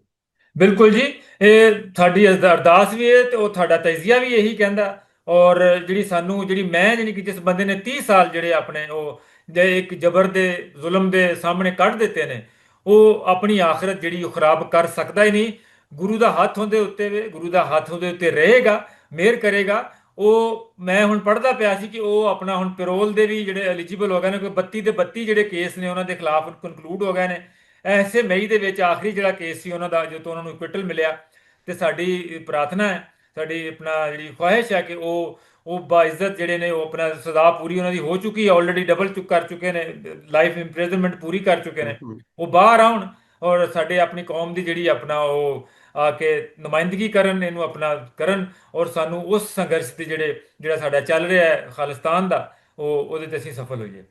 ਬਿਲਕੁਲ ਜੀ, ਇਹ ਤੁਹਾਡੀ ਅਰਦਾਸ ਵੀ ਹੈ ਤੇ ਉਹ ਤੁਹਾਡਾ ਤਜਜ਼ੀਆ ਵੀ ਇਹੀ ਕਹਿੰਦਾ। ਔਰ ਜਿਹੜੀ ਸਾਨੂੰ, ਜਿਹੜੀ ਮੈਂ ਜਾਣੀ ਕਿ ਜਿਸ ਬੰਦੇ ਨੇ 30 ਸਾਲ ਜਿਹੜੇ ਆਪਣੇ ਉਹ ਜੇ ਇੱਕ ਜ਼ਬਰ ਦੇ, ਜ਼ੁਲਮ ਦੇ ਸਾਹਮਣੇ ਕੱਢ ਦਿੱਤੇ ਨੇ, ਉਹ ਆਪਣੀ ਆਖਰਤ ਜਿਹੜੀ ਉਹ ਖਰਾਬ ਕਰ ਸਕਦਾ ਹੀ ਨਹੀਂ। ਗੁਰੂ ਦਾ ਹੱਥ ਉਹਦੇ ਉੱਤੇ ਵੇ ਗੁਰੂ ਦਾ ਹੱਥ ਉਹਦੇ ਉੱਤੇ ਰਹੇਗਾ ਮਿਹਰ ਕਰੇਗਾ। ਉਹ ਮੈਂ ਹੁਣ ਪੜ੍ਹਦਾ ਪਿਆ ਸੀ ਕਿ ਉਹ ਆਪਣਾ ਹੁਣ ਪੈਰੋਲ ਦੇ ਵੀ ਜਿਹੜੇ ਐਲੀਜੀਬਲ ਹੋ ਗਏ ਨੇ ਕੋਈ 32 ਦੇ 32 ਜਿਹੜੇ ਕੇਸ ਨੇ ਉਹਨਾਂ ਦੇ ਖਿਲਾਫ ਕਨਕਲੂਡ ਹੋ ਗਏ ਨੇ। ਐਸੇ ਮਈ ਦੇ ਵਿੱਚ ਆਖਰੀ ਜਿਹੜਾ ਕੇਸ ਸੀ ਉਹਨਾਂ ਦਾ ਜਦੋਂ ਤੋਂ ਉਹਨਾਂ ਨੂੰ ਇਕਵਿਟਲ ਮਿਲਿਆ ਤੇ ਸਾਡੀ ਪ੍ਰਾਰਥਨਾ ਹੈ ਸਾਡੀ ਆਪਣਾ ਜਿਹੜੀ ਖੁਆਇਸ਼ ਹੈ ਕਿ ਉਹ ਉਹ ਬਾਇਜ਼ਤ ਜਿਹੜੇ ਨੇ ਉਹ ਆਪਣਾ ਸਜ਼ਾ ਪੂਰੀ ਉਹਨਾਂ ਦੀ ਹੋ ਚੁੱਕੀ ਹੈ ਆਲਰੇਡੀ ਡਬਲ ਚੁੱਕ ਕਰ ਚੁੱਕੇ ਨੇ ਲਾਈਫ ਇੰਪ੍ਰਿਜ਼ਨਮੈਂਟ ਪੂਰੀ ਕਰ ਚੁੱਕੇ ਨੇ। ਉਹ ਬਾਹਰ ਆਉਣ ਔਰ ਸਾਡੇ ਆਪਣੀ ਕੌਮ ਦੀ ਜਿਹੜੀ ਆਪਣਾ ਉਹ ਆ ਕੇ ਨੁਮਾਇੰਦਗੀ ਕਰਨ ਇਹਨੂੰ ਆਪਣਾ ਕਰਨ ਔਰ ਸਾਨੂੰ ਉਸ ਸੰਘਰਸ਼ ਦੇ ਜਿਹੜੇ ਜਿਹੜਾ ਸਾਡਾ ਚੱਲ ਰਿਹਾ ਹੈ ਖਾਲਿਸਤਾਨ ਦਾ ਉਹ ਉਹਦੇ ਤੇ ਅਸੀਂ ਸਫਲ ਹੋਈਏ।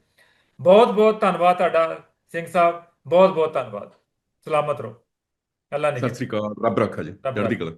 ਬਹੁਤ ਬਹੁਤ ਧੰਨਵਾਦ ਤੁਹਾਡਾ ਸਿੰਘ ਸਾਹਿਬ ਬਹੁਤ ਬਹੁਤ ਧੰਨਵਾਦ। ਸਲਾਮਤ ਰਹੋ। ਅੱਲਾ ਨੇ ਸਤਿ ਸ੍ਰੀ ਅਕਾਲ। ਰੱਬ ਰੱਖਾ ਜੀ। ਰੱਖਾ। ਕਲਾ।